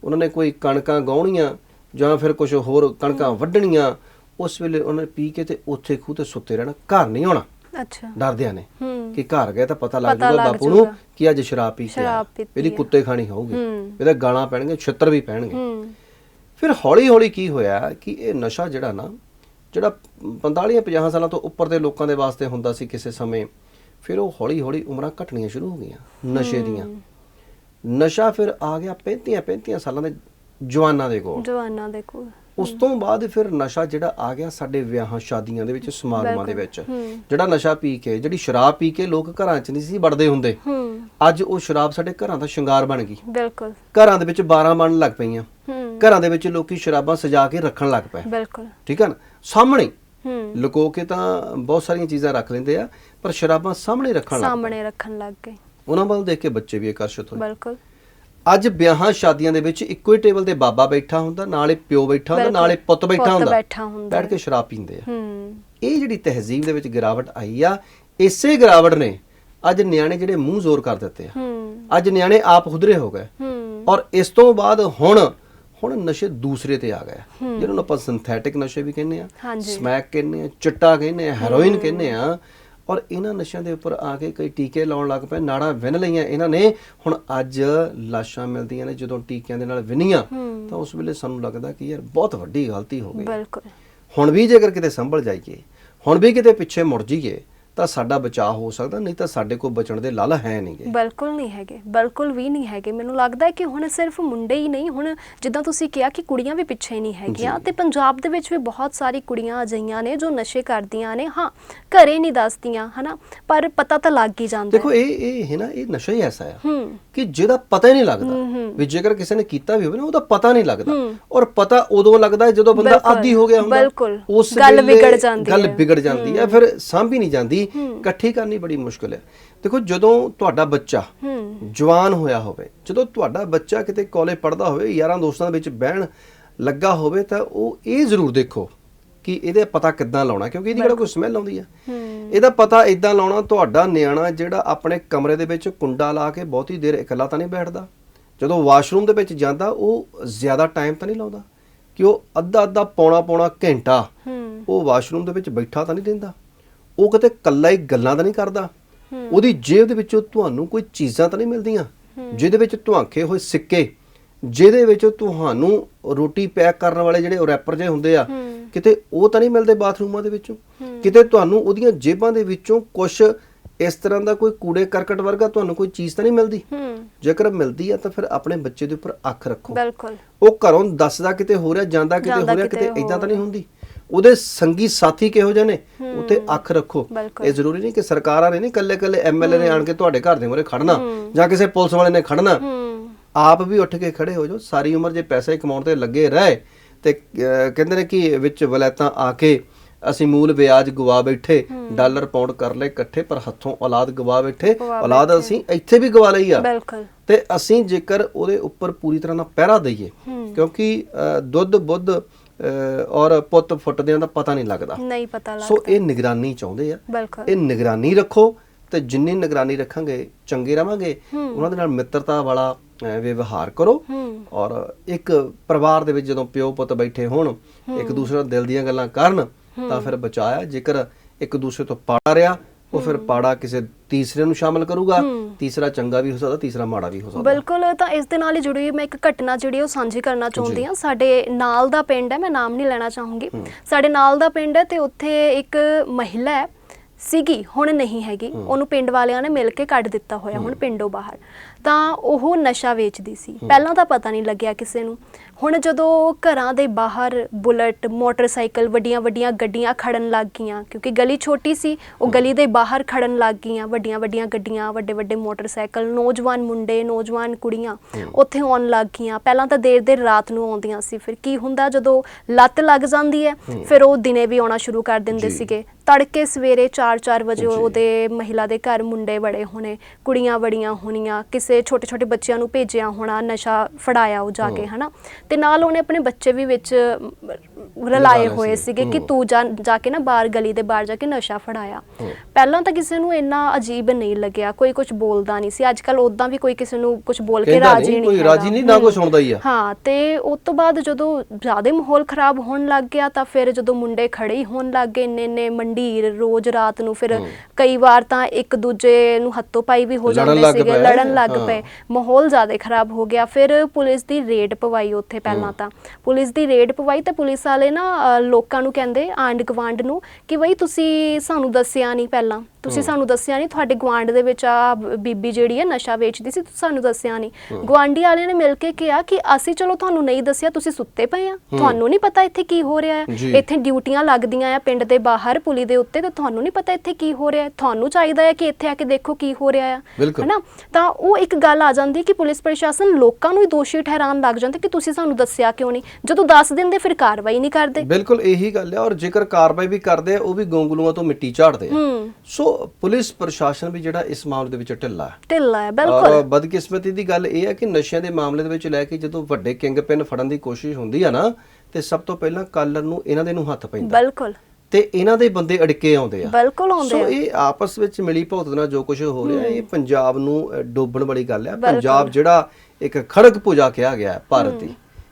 ਉਹਨਾਂ ਨੇ ਕੋਈ ਕਣਕਾਂ ਗਾਉਣੀਆਂ ਜਾਂ ਫਿਰ ਕੁਝ ਹੋਰ ਕਣਕਾਂ ਵੱਢਣੀਆਂ ਉਸ ਵੇਲੇ ਉਹਨਾਂ ਨੇ ਪੀ ਕੇ ਤੇ ਉੱਥੇ ਖੂਹ ਤੇ ਸੁੱਤੇ ਰਹਿਣਾ ਘਰ ਨਹੀਂ ਆਉਣਾ। ਅੱਛਾ। ਡਰਦਿਆਂ ਨੇ ਹੂੰ। ਕਿ ਘਰ ਗਏ ਤਾਂ ਪਤਾ ਲੱਗ ਪਤਾ ਜੂਗਾ ਲੱਗ ਬਾਪੂ ਨੂੰ ਜਾਊਗਾ। ਕਿ ਅੱਜ ਸ਼ਰਾਬ ਪੀ ਕੇ ਸ਼ਰਾਬ ਆਇਆ। ਪੀਤੀ ਇਹਦੀ ਆ। ਕੁੱਤੇ ਖਾਣੀ ਹੋਊਗੀ। ਹੂੰ। ਇਹਦੇ ਗਾਲਾਂ ਪੈਣਗੇ ਛਿੱਤਰ ਵੀ ਪੈਣਗੇ। ਹੂੰ। ਫਿਰ ਹੌਲੀ ਹੌਲੀ ਕੀ ਹੋਇਆ ਕਿ ਇਹ ਨਸ਼ਾ ਜਿਹੜਾ ਨਾ ਜਿਹੜਾ 45 50 ਸਾਲਾਂ ਤੋਂ ਉੱਪਰ ਦੇ ਲੋਕਾਂ ਦੇ ਵਾਸਤੇ ਹੁੰਦਾ ਸੀ ਕਿਸੇ ਸਮੇਂ ਫਿਰ ਉਹ ਹੌਲੀ ਹੌਲੀ ਉਮਰਾਂ ਘਟਣੀਆਂ ਸ਼ੁਰੂ ਹੋ ਗਈਆਂ ਨਸ਼ੇ ਦੀਆਂ। ਨਸ਼ਾ ਫਿਰ ਆ ਗਿਆ 35 35 ਸਾਲਾਂ ਦੇ ਜਵਾਨਾਂ ਦੇ ਕੋਲ। ਜਵਾਨਾਂ ਦੇ ਕੋਲ। ਉਸ ਤੋਂ ਬਾਅਦ ਫਿਰ ਨਸ਼ਾ ਜਿਹੜਾ ਆ ਗਿਆ ਸਾਡੇ ਵਿਆਹਾਂ ਸ਼ਾਦੀਆਂ ਦੇ ਵਿੱਚ ਸਮਾਗਮਾਂ ਦੇ ਵਿੱਚ। ਜਿਹੜਾ ਨਸ਼ਾ ਪੀ ਕੇ ਜਿਹੜੀ ਸ਼ਰਾਬ ਪੀ ਕੇ ਲੋਕ ਘਰਾਂ 'ਚ ਨਹੀਂ ਸੀ ਵੜਦੇ ਹੁੰਦੇ। ਅੱਜ ਉਹ ਸ਼ਰਾਬ ਸਾਡੇ ਘਰਾਂ ਦਾ ਸ਼ਿੰਗਾਰ ਬਣ ਗਈ। ਬਿਲਕੁਲ। ਘਰਾਂ ਦੇ ਵਿੱਚ 12 ਬਣਨ ਲੱਗ ਪਈਆਂ। ਘਰਾਂ ਦੇ ਵਿੱਚ ਲੋਕੀ ਸ਼ਰਾਬਾਂ ਸਜਾ ਕੇ ਰੱਖਣ ਲੱਗ ਪਏ। ਬਿਲਕੁਲ। ਠੀਕ ਹੈ ਨਾ? ਸਾਹਮਣੇ। ਲੁਕੋ ਕੇ ਤਾਂ ਬਹੁਤ ਸਾਰੀਆਂ ਚੀਜ਼ਾਂ ਰੱਖ ਲੈਂਦੇ ਆ ਪਰ ਸ਼ਰਾਬਾਂ ਸਾਹਮਣੇ ਰੱਖਣ ਲੱਗ ਸਾਹਮਣੇ ਰੱਖਣ ਲੱਗ ਗਏ। ਉਹਨਾਂ ਵੱਲ ਦੇਖ ਕੇ ਬੱਚੇ ਵੀ ਆਕਰਸ਼ਿਤ ਹੋਏ। ਬਿਲਕੁਲ। ਅੱਜ ਵਿਆਹਾਂ ਸ਼ਾਦੀਆਂ ਦੇ ਵਿੱਚ ਇੱਕੋ ਹੀ ਟੇਬਲ ਤੇ ਬਾਬਾ ਬੈਠਾ ਹੁੰਦਾ ਨਾਲੇ ਪਿਓ ਬੈਠਾ ਹੁੰਦਾ। ਨਾਲੇ ਪੁੱਤ ਬੈਠਾ ਹੁੰਦਾ। ਬੈਠਾ ਹੁੰਦਾ। ਬੈਠ ਕੇ ਸ਼ਰਾਬ ਪੀਂਦੇ ਆ। ਹੂੰ। ਇਹ ਜਿਹੜੀ ਤਹਿਜ਼ੀਬ ਦੇ ਵਿੱਚ ਗਿਰਾਵਟ ਆਈ ਆ ਇਸੇ ਗਿਰਾਵਟ ਨੇ ਅੱਜ ਨਿਆਣੇ ਜਿਹੜੇ ਮੂੰਹ ਜ਼ੋਰ ਕਰ ਦਿੱਤੇ ਆ। ਹੂੰ। ਅੱਜ ਨਿਆਣੇ ਆਪ ਹੁਦਰੇ ਹੋ ਗਏ। ਹੂੰ। ਔਰ ਇਸ ਤੋਂ ਬਾਅਦ ਹੁਣ ਹੁਣ ਨਸ਼ੇ ਦੂਸਰੇ ਤੇ ਆ ਗਏ ਜਿਹਨਾਂ ਨੂੰ ਆਪਾਂ ਸਿੰਥੈਟਿਕ ਨਸ਼ੇ ਵੀ ਕਹਿੰਦੇ ਆ। ਸਮੈਕ ਕਹਿੰਦੇ ਆ ਚਿੱਟਾ ਕਹਿੰਦੇ ਆ ਹੈਰੋਇਨ ਕਹਿੰਦੇ ਆ। ਔਰ ਇਹਨਾਂ ਨਸ਼ਿਆਂ ਦੇ ਉੱਪਰ ਆ ਕੇ ਕਈ ਟੀਕੇ ਲਾਉਣ ਲੱਗ ਪਏ ਨਾੜਾਂ ਵਿੰਨ ਲਈਆਂ ਇਹਨਾਂ ਨੇ। ਹੁਣ ਅੱਜ ਲਾਸ਼ਾਂ ਮਿਲਦੀਆਂ ਨੇ ਜਦੋਂ ਟੀਕਿਆਂ ਦੇ ਨਾਲ ਵਿੰਨੀਆਂ ਤਾਂ ਉਸ ਵੇਲੇ ਸਾਨੂੰ ਲੱਗਦਾ ਕਿ ਯਾਰ ਬਹੁਤ ਵੱਡੀ ਗਲਤੀ ਹੋ ਗਈ। ਬਿਲਕੁਲ। ਹੁਣ ਵੀ ਜੇਕਰ ਕਿਤੇ ਸੰਭਲ ਜਾਈਏ ਹੁਣ ਵੀ ਕਿਤੇ ਪਿੱਛੇ ਮੁੜ ਜਾਈਏ ਤਾਂ ਸਾਡਾ ਬਚਾਅ ਹੋ ਸਕਦਾ ਨਹੀਂ ਤਾਂ ਸਾਡੇ ਕੋਲ ਬਚਣ ਦੇ ਲਾਲ ਹੈ ਨਹੀਂਗੇ। ਬਿਲਕੁਲ ਨਹੀਂ ਹੈਗੇ ਬਿਲਕੁਲ ਵੀ ਨਹੀਂ ਹੈਗੇ। ਮੈਨੂੰ ਲੱਗਦਾ ਹੈ ਕਿ ਹੁਣ ਸਿਰਫ ਮੁੰਡੇ ਹੀ ਨਹੀਂ ਹੁਣ ਜਿੱਦਾਂ ਤੁਸੀਂ ਕਿਹਾ ਕਿ ਕੁੜੀਆਂ ਵੀ ਪਿੱਛੇ ਨਹੀਂ ਹੈਗੀਆਂ ਤੇ ਪੰਜਾਬ ਦੇ ਵਿੱਚ ਵੀ ਬਹੁਤ ਸਾਰੀ ਕੁੜੀਆਂ ਅਜਿਹੀਆਂ ਨੇ ਜੋ ਨਸ਼ੇ ਕਰਦੀਆਂ ਨੇ। ਹਾਂ ਘਰੇ ਨਹੀਂ ਦੱਸਦੀਆਂ ਹਨਾ ਪਰ ਪਤਾ ਤਾਂ ਲੱਗ ਹੀ ਜਾਂਦਾ ਦੇਖੋ ਇਹ ਇਹ ਹੈ ਨਾ ਇਹ ਨਸ਼ਾ ਹੀ ਐਸਾ ਹੂੰ। ਕਿ ਜਿਹਦਾ ਪਤਾ ਹੀ ਨਹੀਂ ਲੱਗਦਾ। ਵੀ ਜੇਕਰ ਕਿਸੇ ਨੇ ਕੀਤਾ ਵੀ ਹੋਵੇ ਨਾ ਉਹਦਾ ਪਤਾ ਨਹੀਂ ਲੱਗਦਾ। ਔਰ ਪਤਾ ਉਦੋਂ ਲੱਗਦਾ ਜਦੋਂ ਬੰਦਾ ਆਦੀ ਹੋ ਗਿਆ ਹੁੰਦਾ। ਬਿਲਕੁਲ। ਉਸ ਗੱਲ ਵਿਗੜ ਜਾਂਦੀ ਗੱਲ ਹੈ। ਵਿਗੜ ਜਾਂਦੀ ਹੈ ਫਿਰ ਸਾਂਭੀ ਨਹੀਂ ਜਾਂਦੀ। ਇਕੱਠੀ ਕਰਨੀ ਬੜੀ ਮੁਸ਼ਕਲ ਹੈ। ਦੇਖੋ ਜਦੋਂ ਤੁਹਾਡਾ ਬੱਚਾ ਜਵਾਨ ਹੋਇਆ ਹੋਵੇ ਜਦੋਂ ਤੁਹਾਡਾ ਬੱਚਾ ਕਿਤੇ ਕਾਲਜ ਪੜ੍ਹਦਾ ਹੋਵੇ ਯਾਰਾਂ ਦੋਸਤਾਂ ਦੇ ਵਿੱਚ ਬਹਿਣ ਲੱਗਾ ਹੋਵੇ ਤਾਂ ਉਹ ਇਹ ਜ਼ਰੂਰ ਦੇਖੋ ਕਿ ਇਹਦੇ ਪਤਾ ਕਿੱਦਾਂ ਲਾਉਣਾ ਕਿਉਂਕਿ ਇਹਦੀ ਕਿਹੜਾ ਕੋਈ ਸਮੈਲ ਆਉਂਦੀ ਆ। ਇਹਦਾ ਪਤਾ ਇਦਾਂ ਲਾਉਣਾ ਤੁਹਾਡਾ ਨਿਆਣਾ ਜਿਹੜਾ ਆਪਣੇ ਕਮਰੇ ਦੇ ਵਿੱਚ ਕੁੰਡਾ ਲਾ ਕੇ ਬਹੁਤੀ ਦੇਰ ਇਕੱਲਾ ਤਾਂ ਨਹੀਂ ਬੈਠਦਾ। ਜਦੋਂ ਵਾਸ਼ਰੂਮ ਦੇ ਵਿੱਚ ਜਾਂਦਾ ਉਹ ਜ਼ਿਆਦਾ ਟਾਈਮ ਤਾਂ ਨਹੀਂ ਲਾਉਂਦਾ। ਕਿ ਉਹ ਅੱਧਾ ਅੱਧਾ ਪੌਣਾ ਪੌਣਾ ਘੰਟਾ ਉਹ ਵਾਸ਼ਰੂਮ ਦੇ ਵਿੱਚ ਬੈਠਾ ਤਾਂ ਨਹੀਂ ਰਹਿੰਦਾ ਉਹ ਕਿਤੇ ਕੱਲਾ ਹੀ ਗੱਲਾਂ ਤਾਂ ਨਹੀਂ ਕਰਦਾ। ਉਹਦੀ ਜੇਬ ਦੇ ਵਿੱਚੋਂ ਤੁਹਾਨੂੰ ਕੋਈ ਚੀਜ਼ਾਂ ਤਾਂ ਨਹੀਂ ਮਿਲਦੀਆਂ। ਜਿਹਦੇ ਵਿੱਚ ਧੁਆਂਖੇ ਹੋਏ ਸਿੱਕੇ ਜਿਹਦੇ ਵਿੱਚ ਤੁਹਾਨੂੰ ਰੋਟੀ ਪੈਕ ਕਰਨ ਵਾਲੇ ਜਿਹੜੇ ਰੈਪਰ ਜੇ ਹੁੰਦੇ ਆ ਕਿਤੇ ਉਹ ਤਾਂ ਨਹੀਂ ਮਿਲਦੇ ਬਾਥਰੂਮਾਂ ਦੇ ਵਿੱਚੋਂ। ਕਿਤੇ ਤੁਹਾਨੂੰ ਉਹਦੀਆਂ ਜੇਬਾਂ ਦੇ ਵਿੱਚੋਂ ਕੁਝ ਇਸ ਤਰ੍ਹਾਂ ਦਾ ਕੋਈ ਕੂੜੇ ਕਰਕਟ ਵਰਗਾ ਤੁਹਾਨੂੰ ਕੋਈ ਚੀਜ਼ ਤਾਂ ਨਹੀਂ ਮਿਲਦੀ। ਜੇਕਰ ਮਿਲਦੀ ਆ ਤਾਂ ਫਿਰ ਆਪਣੇ ਬੱਚੇ ਦੇ ਉੱਪਰ ਅੱਖ ਰੱਖੋ। ਬਿਲਕੁਲ। ਉਹ ਘਰੋਂ ਦੱਸਦਾ ਕਿਤੇ ਹੋ ਰਿਹਾ ਜਾਂਦਾ ਕਿਤੇ ਹੋ ਰਿਹਾ ਕਿਤੇ ਕਿਤੇ ਇਦਾਂ ਤਾਂ ਨਹੀਂ ਹੁੰਦੀ। ਉਹਦੇ ਸੰਗੀ ਸਾਥੀ ਕਿਹੋ ਜਿਹੇ ਨੇ? ਉੱਤੇ ਅੱਖ ਰੱਖੋ। ਇਹ ਜ਼ਰੂਰੀ ਨਹੀਂ ਕਿ ਸਰਕਾਰਾਂ ਨੇ ਨਹੀਂ ਕੱਲੇ ਕੱਲੇ ਐਮਐਲਏ ਨੇ ਆਣ ਕੇ ਤੁਹਾਡੇ ਘਰ ਦੇ ਮੂਹਰੇ ਖੜਨਾ ਜਾਂ ਕਿਸੇ ਪੁਲਿਸ ਵਾਲੇ ਨੇ ਖੜਨਾ। ਆਪ ਵੀ ਉੱਠ ਕੇ ਖੜੇ ਹੋ ਜਾਓ। ਸਾਰੀ ਉਮਰ ਜੇ ਪੈਸੇ ਕਮਾਉਣ ਤੇ ਲੱਗੇ ਰਹੇ ਤੇ ਕਹਿੰਦੇ ਨੇ ਕਿ ਵਿੱਚ ਵਲੈਤਾਂ ਆ ਕੇ ਅਸੀਂ ਮੂਲ ਵਿਆਜ ਗਵਾ ਬੈਠੇ ਡਾਲਰ ਪਾਉਂਡ ਕਰ ਲਏ ਇਕੱਠੇ ਪਰ ਹੱਥੋਂ ਔਲਾਦ ਗਵਾ ਬੈਠੇ। ਔਲਾਦ ਅਸੀਂ ਇੱਥੇ ਵੀ ਗਵਾ ਲਈ ਆ। ਬਿਲਕੁਲ। ਤੇ ਅਸੀਂ ਜੇਕਰ ਉਹਦੇ ਉੱਪਰ ਪੂਰੀ ਤਰ੍ਹਾਂ ਨਾਲ ਪਹਿਰਾ ਦਈਏ ਕਿਉਂਕਿ ਦੁੱਧ ਬੁੱਧ ਔਰ ਪੁੱਤ ਫੁੱਟਦਿਆਂ ਦਾ ਪਤਾ ਨਹੀਂ ਲੱਗਦਾ। ਨਹੀਂ ਪਤਾ ਲੱਗ ਸੋ ਇਹ ਨਿਗਰਾਨੀ ਚਾਹੁੰਦੇ ਆ। ਬਿਲਕੁਲ। ਇਹ ਨਿਗਰਾਨੀ ਰੱਖੋ ਤੇ ਜਿੰਨੀ ਨਿਗਰਾਨੀ ਰੱਖਾਂਗੇ ਚੰਗੇ ਰਵਾਂਗੇ ਉਹਨਾਂ ਦੇ ਨਾਲ ਮਿੱਤਰਤਾ ਵਾਲਾ ਵਿਵਹਾਰ ਕਰੋ। ਔਰ ਇੱਕ ਪਰਿਵਾਰ ਦੇ ਵਿੱਚ ਜਦੋਂ ਪਿਓ ਪੁੱਤ ਬੈਠੇ ਹੋਣ ਇੱਕ ਦੂਸਰੇ ਨਾਲ ਦਿਲ ਦੀਆਂ ਗੱਲਾਂ ਕਰਨ ਤਾਂ ਫਿਰ ਬਚਾਇਆ। ਜੇਕਰ ਇੱਕ ਦੂਸਰੇ ਤੋਂ ਪਾੜਾ ਰਿਹਾ ਉਹ ਫਿਰ ਪਾੜਾ ਕਿਸੇ ਤੀਸਰੇ ਨੂੰ ਸ਼ਾਮਲ ਕਰੂਗਾ ਤੀਸਰਾ ਚੰਗਾ ਵੀ ਹੋ ਸਕਦਾ ਤੀਸਰਾ ਮਾੜਾ ਵੀ ਹੋ ਸਕਦਾ। ਬਿਲਕੁਲ ਤਾਂ ਇਸ ਦੇ ਨਾਲ ਹੀ ਜੁੜੀ ਹੋਈ ਮੈਂ ਇੱਕ ਘਟਨਾ ਜਿਹੜੀ ਉਹ ਸਾਂਝੀ ਕਰਨਾ ਚਾਹੁੰਦੀ ਹਾਂ। ਸਾਡੇ ਨਾਲ ਦਾ ਪਿੰਡ ਹੈ ਮੈਂ ਨਾਮ ਨਹੀਂ ਲੈਣਾ ਚਾਹੂੰਗੀ। ਸਾਡੇ ਨਾਲ ਦਾ ਪਿੰਡ ਹੈ ਤੇ ਉੱਥੇ ਇੱਕ ਮਹਿਲਾ ਹੈ ਸੀਗੀ ਹੁਣ ਨਹੀਂ ਹੈਗੀ। ਉਹਨੂੰ ਪਿੰਡ ਵਾਲਿਆਂ ਨੇ ਮਿਲ ਕੇ ਕੱਢ ਦਿੱਤਾ ਹੋਇਆ ਹੁਣ ਪਿੰਡੋਂ ਬਾਹਰ। ਤਾਂ ਉਹ ਨਸ਼ਾ ਵੇਚਦੀ ਸੀ। ਪਹਿਲਾਂ ਤਾਂ ਪਤਾ ਨਹੀਂ ਲੱਗਿਆ ਕਿਸੇ ਨੂੰ। ਹੁਣ ਜਦੋਂ ਘਰਾਂ ਦੇ ਬਾਹਰ ਬੁਲਟ ਮੋਟਰਸਾਈਕਲ ਵੱਡੀਆਂ ਵੱਡੀਆਂ ਗੱਡੀਆਂ ਖੜਨ ਲੱਗ ਗਈਆਂ ਕਿਉਂਕਿ ਗਲੀ ਛੋਟੀ ਸੀ ਉਹ ਗਲੀ ਦੇ ਬਾਹਰ ਖੜਨ ਲੱਗ ਗਈਆਂ ਵੱਡੀਆਂ ਵੱਡੀਆਂ ਗੱਡੀਆਂ ਵੱਡੇ ਵੱਡੇ ਮੋਟਰਸਾਈਕਲ ਨੌਜਵਾਨ ਮੁੰਡੇ ਨੌਜਵਾਨ ਕੁੜੀਆਂ ਉੱਥੇ ਆਉਣ ਲੱਗ ਗਈਆਂ। ਪਹਿਲਾਂ ਤਾਂ ਦੇਰ ਦੇਰ ਰਾਤ ਨੂੰ ਆਉਂਦੀਆਂ ਸੀ। ਫਿਰ ਕੀ ਹੁੰਦਾ ਜਦੋਂ ਲੱਤ ਲੱਗ ਜਾਂਦੀ ਹੈ ਫਿਰ ਉਹ ਦਿਨੇ ਵੀ ਆਉਣਾ ਸ਼ੁਰੂ ਕਰ ਦਿੰਦੇ। ਸੀਗੇ। ਤੜਕੇ ਸਵੇਰੇ 4-4 ਵਜੇ ਉਹਦੇ ਮਹਿਲਾ ਦੇ ਘਰ ਮੁੰਡੇ ਬੜੇ ਹੋਣੇ ਕੁੜੀਆਂ ਬੜੀਆਂ ਹੋਣੀਆਂ ਕਿਸੇ ਛੋਟੇ ਛੋਟੇ ਬੱਚਿਆਂ ਨੂੰ ਭੇਜਿਆ ਹੋਣਾ ਨਸ਼ਾ ਫੜਾਇਆ ਉਹ ਜਾ ਕੇ ਹਨਾ? ਤੇ ਨਾਲ ਉਹਨੇ ਆਪਣੇ ਬੱਚੇ ਵੀ ਵਿੱਚ ਰਲਾਏ ਹੋਏ। ਸੀਗੇ ਕਿ। ਤੂੰ ਜਾ ਜਾ ਕੇ ਨਾ ਬਾਹਰ ਗਲੀ ਦੇ ਬਾਹਰ ਜਾ ਕੇ ਨਸ਼ਾ ਫੜਾਇਆ। ਪਹਿਲਾਂ ਤਾਂ ਕਿਸੇ ਨੂੰ ਇੰਨਾ ਅਜੀਬ ਨਹੀਂ ਲੱਗਿਆ ਕੋਈ ਕੁਝ ਬੋਲਦਾ ਨਹੀਂ ਸੀ ਅੱਜ ਕੱਲ ਉਦਾਂ ਵੀ ਕੋਈ ਕਿਸੇ ਨੂੰ ਕੁਝ ਬੋਲ ਕੇ ਰਾਜੀ ਨਹੀਂ ਕੋਈ। ਰਾਜੀ ਨਹੀਂ ਨਾ। ਕੋਈ ਸੁਣਦਾ ਹੀ ਆ ਹਾਂ ਤੇ ਉਸ ਤੋਂ ਬਾਅਦ ਜਦੋਂ ਜ਼ਿਆਦਾ ਮਾਹੌਲ ਖਰਾਬ ਹੋਣ ਲੱਗ ਗਿਆ ਤਾਂ ਫਿਰ ਜਦੋਂ ਮੁੰਡੇ ਖੜੇ ਹੀ ਹੋਣ ਲੱਗ ਗਏ ਇੰਨੇ ਇੰਨੇ ਮੰਡੀਰ ਰੋਜ਼ ਰਾਤ ਨੂੰ ਫਿਰ ਕਈ ਵਾਰ ਤਾਂ ਇੱਕ ਦੂਜੇ ਨੂੰ ਹੱਥੋਂ ਪਾਈ ਵੀ ਹੋ ਜਾਂਦੇ ਸੀਗੇ ਲੜਨ ਲੱਗ। ਪਏ ਮਾਹੌਲ ਜ਼ਿਆਦਾ ਖਰਾਬ ਹੋ ਗਿਆ ਫਿਰ ਪੁਲਿਸ ਦੀ ਰੇਡ ਪਵਾਈ ਉੱਥੇ ਪਹਿਲਾਂ ਤਾਂ ਪੁਲਿਸ ਦੀ ਰੇਡ ਪਵਾਈ ਤੇ ਪੁਲਿਸ ਵਾਲੇ ਨਾ ਅ, ਲੋਕਾਂ ਨੂੰ ਕਹਿੰਦੇ ਆਂਡ ਗਵਾਂਡ ਨੂੰ ਕਿ ਬਈ ਤੁਸੀਂ ਸਾਨੂੰ ਦੱਸਿਆ ਨਹੀਂ ਪਹਿਲਾਂ। ਤੁਸੀਂ ਸਾਨੂੰ ਦੱਸਿਆ ਨਹੀਂ ਤੁਹਾਡੇ ਗਵਾਂਡ ਦੇ ਵਿੱਚ ਆ ਬੀਬੀ ਜਿਹੜੀ ਹੈ ਨਸ਼ਾ ਵੇਚਦੀ ਸੀ ਤੁਸੀਂ ਸਾਨੂੰ ਦੱਸਿਆ ਨਹੀਂ। ਗਵਾਂਡੀ ਵਾਲਿਆਂ ਨੇ ਮਿਲ ਕੇ ਕਿਹਾ ਕਿ ਅਸੀਂ ਚਲੋ ਤੁਹਾਨੂੰ ਨਹੀਂ ਦੱਸਿਆ ਤੁਸੀਂ ਸੁੱਤੇ ਪਏ ਆ। ਤੁਹਾਨੂੰ ਨਹੀਂ ਪਤਾ ਇੱਥੇ ਕੀ ਹੋ ਰਿਹਾ ਹੈ। ਇੱਥੇ ਡਿਊਟੀਆਂ ਲੱਗਦੀਆਂ ਆ ਪਿੰਡ ਦੇ ਬਾਹਰ ਪੁਲੀ ਦੇ ਉੱਤੇ ਤੇ ਤੁਹਾਨੂੰ ਨਹੀਂ ਪਤਾ ਇੱਥੇ ਕੀ ਹੋ ਰਿਹਾ ਹੈ। ਤੁਹਾਨੂੰ ਚਾਹੀਦਾ ਹੈ ਕਿ ਇੱਥੇ ਆ ਕੇ ਦੇਖੋ ਕੀ ਹੋ ਰਿਹਾ ਬਿਲਕੁਲ। ਹਨਾ? ਤਾਂ ਉਹ ਇੱਕ ਗੱਲ ਆ ਜਾਂਦੀ ਕਿ ਪੁਲਿਸ ਪ੍ਰਸ਼ਾਸਨ ਲੋਕਾਂ ਨੂੰ ਹੀ ਦੋਸ਼ੀ ਠਹਿਰਾਉਣ ਲੱਗ ਜਾਂਦਾ ਕਿ ਤੁਸੀਂ ਸਾਨੂੰ ਦੱਸਿਆ ਕਿਉਂ ਨਹੀਂ? ਜਦੋਂ ਦੱਸ ਦਿੰਦੇ ਫਿਰ ਕਾਰਵਾਈ ਨਹੀਂ ਕਰਦੇ। ਬਿਲਕੁਲ ਇਹੀ ਗੱਲ ਹੈ ਔਰ ਜੇਕਰ ਕਾਰਵਾਈ ਵੀ ਕਰਦੇ ਆ ਉਹ ਵੀ ਗੋਂਗਲੂਆਂ ਤੋਂ ਮਿੱਟੀ ਝਾੜਦੇ ਆ। ਹੂੰ। ਸੋ ਪੁਲਿਸ ਪ੍ਰਸ਼ਾਸਨ ਵੀ ਜਿਹੜਾ ਇਸ ਮਾਮਲੇ ਦੇ ਵਿੱਚ ਢਿੱਲਾ ਹੈ। ਢਿੱਲਾ ਹੈ ਔਰ ਬਿਲਕੁਲ ਬਦਕਿਸਮਤੀ ਦੀ ਗੱਲ ਇਹ ਹੈ ਕਿ ਨਸ਼ਿਆਂ ਦੇ ਮਾਮਲੇ ਦੇ ਵਿੱਚ ਲੈ ਕੇ ਜਦੋਂ ਵੱਡੇ ਕਿੰਗ ਪਿੰਨ ਫੜਨ ਦੀ ਕੋਸ਼ਿਸ਼ ਹੁੰਦੀ ਆ ਨਾ ਤੇ ਸਭ ਤੋਂ ਪਹਿਲਾਂ ਕਾਲਰ ਨੂੰ ਇਹਨਾਂ ਦੇ ਨੂੰ ਹੱਥ ਪੈਂਦਾ। ਬਿਲਕੁਲ। ਤੇ ਇਹਨਾਂ ਦੇ ਬੰਦੇ ਅੜਕੇ ਆਉਂਦੇ ਆ। ਬਿਲਕੁਲ ਆਉਂਦੇ ਸੋ ਇਹ ਆਪਸ ਵਿੱਚ ਮਿਲੀ ਭੁਗਤ ਨਾਲ ਜੋ ਕੁਝ ਹੋ ਰਿਹਾ ਇਹ ਪੰਜਾਬ ਨੂੰ ਡੋਬਣ ਵਾਲੀ ਗੱਲ ਹੈ ਪੰਜਾਬ ਜਿਹੜਾ ਇੱਕ ਖੜਕ ਪੂਜਾ ਕਿਹਾ ਗਿਆ ਹੈ ਭਾਰਤ ਦੀ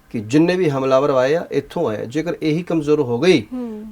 ਕਿ ਜਿੰਨੇ ਵੀ ਹਮਲਾਵਰ ਆਏ ਆ ਇੱਥੋਂ ਆਏ। ਜੇਕਰ ਇਹੀ ਕਮਜ਼ੋਰ ਹੋ ਗਈ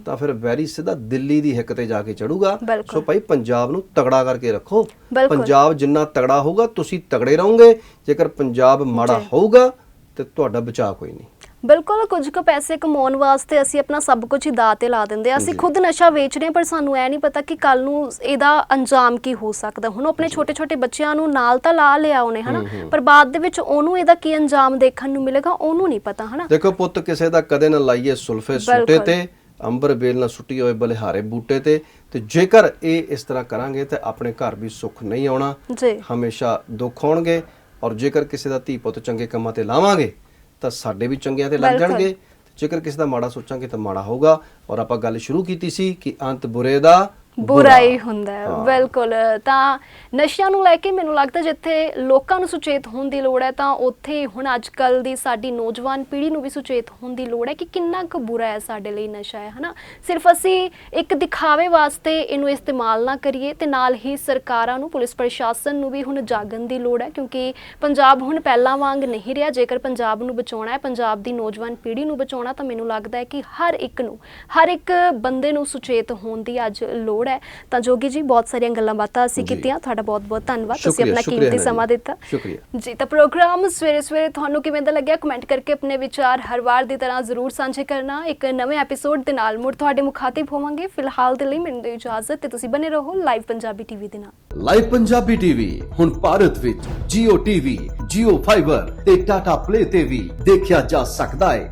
ਤਾਂ ਫਿਰ ਵੈਰੀ ਸਿੱਧਾ ਦਿੱਲੀ ਦੀ ਹਿੱਕ ਤੇ ਜਾ ਕੇ ਚੜੂਗਾ। ਸੋ ਭਾਈ ਪੰਜਾਬ ਨੂੰ ਤਗੜਾ ਕਰਕੇ ਰੱਖੋ। ਪੰਜਾਬ ਜਿੰਨਾ ਤਗੜਾ ਹੋਊਗਾ ਤੁਸੀਂ ਤਗੜੇ ਰਹੋਗੇ। ਜੇਕਰ ਪੰਜਾਬ ਮਾੜਾ ਹੋਊਗਾ ਤੇ ਤੁਹਾਡਾ ਬਚਾਅ ਕੋਈ ਨਹੀਂ। ਬਿਲਕੁਲ ਕੁਝ ਕੁ ਪੈਸੇ ਕਮਾਉਣ ਵਾਸਤੇ ਅਸੀਂ ਆਪਣਾ ਸਭ ਕੁਝ ਹੀ ਦਾਅ ਤੇ ਲਾ ਦਿੰਦੇ ਆ ਅਸੀਂ ਖੁਦ ਨਸ਼ਾ ਵੇਚ ਰਹੇ ਪਰ ਸਾਨੂੰ ਇਹ ਨਹੀਂ ਪਤਾ ਕਿ ਕੱਲ ਨੂੰ ਇਹਦਾ ਅੰਜਾਮ ਕੀ ਹੋ ਸਕਦਾ। ਹੁਣ ਆਪਣੇ ਛੋਟੇ ਛੋਟੇ ਬੱਚਿਆਂ ਨੂੰ ਨਾਲ ਤਾਂ ਲਾ ਲਿਆ ਉਹਨੇ ਹਨਾ? ਪਰ ਬਾਅਦ ਦੇ ਵਿੱਚ ਉਹਨੂੰ ਇਹਦਾ ਕੀ ਅੰਜਾਮ ਦੇਖਣ ਨੂੰ ਮਿਲੇਗਾ ਉਹਨੂੰ ਨਹੀਂ ਪਤਾ ਹਨਾ? ਦੇਖੋ ਪੁੱਤ ਕਿਸੇ ਦਾ ਕਦੇ ਨਾ ਲਾਈਏ ਸੁਲਫੇ ਸੁੱਟੇ। ਤੇ। ਅੰਬਰ ਬੇਲ ਨਾ ਸੁੱਟੀ ਹੋਏ ਬਲਿਹਾਰੇ ਬੂਟੇ ਤੇ ਤੇ ਜੇਕਰ ਇਹ ਇਸ ਤਰ੍ਹਾਂ ਕਰਾਂਗੇ ਤੇ ਆਪਣੇ ਘਰ ਵੀ ਸੁੱਖ ਨਹੀਂ ਆਉਣਾ। ਜੀ। ਹਮੇਸ਼ਾ ਦੁੱਖ ਹੋਣਗੇ ਔਰ ਜੇਕਰ ਕਿਸੇ ਦਾ ਧੀ ਪੁੱਤ ਚੰਗੇ ਕੰਮਾਂ ਤੇ ਲਾਵਾਂਗੇ ਤਾਂ ਸਾਡੇ ਵੀ ਚੰਗਿਆਂ ਤੇ ਲੱਗ ਬਿਲਕੁਲ। ਜਾਣਗੇ। ਜੇਕਰ ਕਿਸੇ ਦਾ ਮਾੜਾ ਸੋਚਾਂਗੇ ਤਾਂ ਮਾੜਾ ਹੋਊਗਾ। ਔਰ ਆਪਾਂ ਗੱਲ ਸ਼ੁਰੂ ਕੀਤੀ ਸੀ ਕਿ ਅੰਤ ਬੁਰੇ ਦਾ ਬੁਰਾ ਹੀ ਹੁੰਦਾ ਹੈ ਬਿਲਕੁਲ। ਤਾਂ ਨਸ਼ਿਆਂ ਨੂੰ ਲੈ ਕੇ ਮੈਨੂੰ ਲੱਗਦਾ ਜਿੱਥੇ ਲੋਕਾਂ ਨੂੰ ਸੁਚੇਤ ਹੋਣ ਦੀ ਲੋੜ ਹੈ ਤਾਂ ਉੱਥੇ ਹੁਣ ਅੱਜ ਕੱਲ ਦੀ ਸਾਡੀ ਨੌਜਵਾਨ ਪੀੜ੍ਹੀ ਨੂੰ ਵੀ ਸੁਚੇਤ ਹੋਣ ਦੀ ਲੋੜ ਹੈ ਕਿ ਕਿੰਨਾ ਕੁ ਬੁਰਾ ਹੈ ਸਾਡੇ ਲਈ ਨਸ਼ਾ ਹੈ ਹਨਾ? ਸਿਰਫ ਅਸੀਂ ਇੱਕ ਦਿਖਾਵੇ ਵਾਸਤੇ ਇਹਨੂੰ ਇਸਤੇਮਾਲ ਨਾ ਕਰੀਏ ਤੇ ਨਾਲ ਹੀ ਸਰਕਾਰਾਂ ਨੂੰ ਪੁਲਿਸ ਪ੍ਰਸ਼ਾਸਨ ਨੂੰ ਵੀ ਹੁਣ ਜਾਗਣ ਦੀ ਲੋੜ ਹੈ ਕਿਉਂਕਿ ਪੰਜਾਬ ਹੁਣ ਪਹਿਲਾਂ ਵਾਂਗ ਨਹੀਂ ਰਿਹਾ। ਜੇਕਰ ਪੰਜਾਬ ਨੂੰ ਬਚਾਉਣਾ ਹੈ ਪੰਜਾਬ ਦੀ ਨੌਜਵਾਨ ਪੀੜ੍ਹੀ ਨੂੰ ਬਚਾਉਣਾ ਤਾਂ ਮੈਨੂੰ ਲੱਗਦਾ ਹੈ ਕਿ ਹਰ ਇੱਕ ਨੂੰ ਹਰ ਇੱਕ ਬੰਦੇ ਨੂੰ ਸੁਚੇਤ ਹੋਣ ਦੀ ਅੱਜ ਲੋੜ ਹੈ। ਤਾਂ ਜੋਗੀ ਜੀ ਬਹੁਤ ਸਾਰੀਆਂ ਗੱਲਾਂ ਬਾਤਾਂ ਅਸੀਂ। ਕੀਤੀਆਂ। ਤੁਹਾਡਾ ਬਹੁਤ ਬਹੁਤ ਧੰਨਵਾਦ। ਤੁਸੀਂ ਆਪਣਾ ਕੀਮਤੀ ਸਮਾਂ। ਦਿੱਤਾ। ਸ਼ੁਕਰੀਆ। ਜੀ ਤਾਂ ਪ੍ਰੋਗਰਾਮ ਸਵੇਰੇ ਸਵੇਰੇ ਤੁਹਾਨੂੰ ਕਿਵੇਂ ਦਾ ਲੱਗਿਆ? ਕਮੈਂਟ ਕਰਕੇ ਆਪਣੇ ਵਿਚਾਰ ਹਰ ਵਾਰ ਦੀ ਤਰ੍ਹਾਂ ਜ਼ਰੂਰ ਸਾਂਝੇ ਕਰਨਾ। ਇੱਕ ਨਵੇਂ ਐਪੀਸੋਡ ਦੇ ਨਾਲ ਮੁੜ ਤੁਹਾਡੇ ਮੁਖਾਤਿਬ ਹੋਵਾਂਗੇ। ਫਿਲਹਾਲ ਦੇ ਲਈ ਮੈਨੂੰ ਦਿਓ ਇਜਾਜ਼ਤ ਤੇ ਤੁਸੀਂ ਬਨੇ ਰਹੋ ਲਾਈਵ ਪੰਜਾਬੀ ਟੀਵੀ ਦੇ ਨਾਲ। ਲਾਈਵ ਪੰਜਾਬੀ ਟੀਵੀ ਹੁਣ ਭਾਰਤ ਵਿੱਚ Jio TV, Jio Fiber ਤੇ Tata Play ਤੇ ਵੀ ਦੇਖਿਆ ਜਾ ਸਕਦਾ ਹੈ।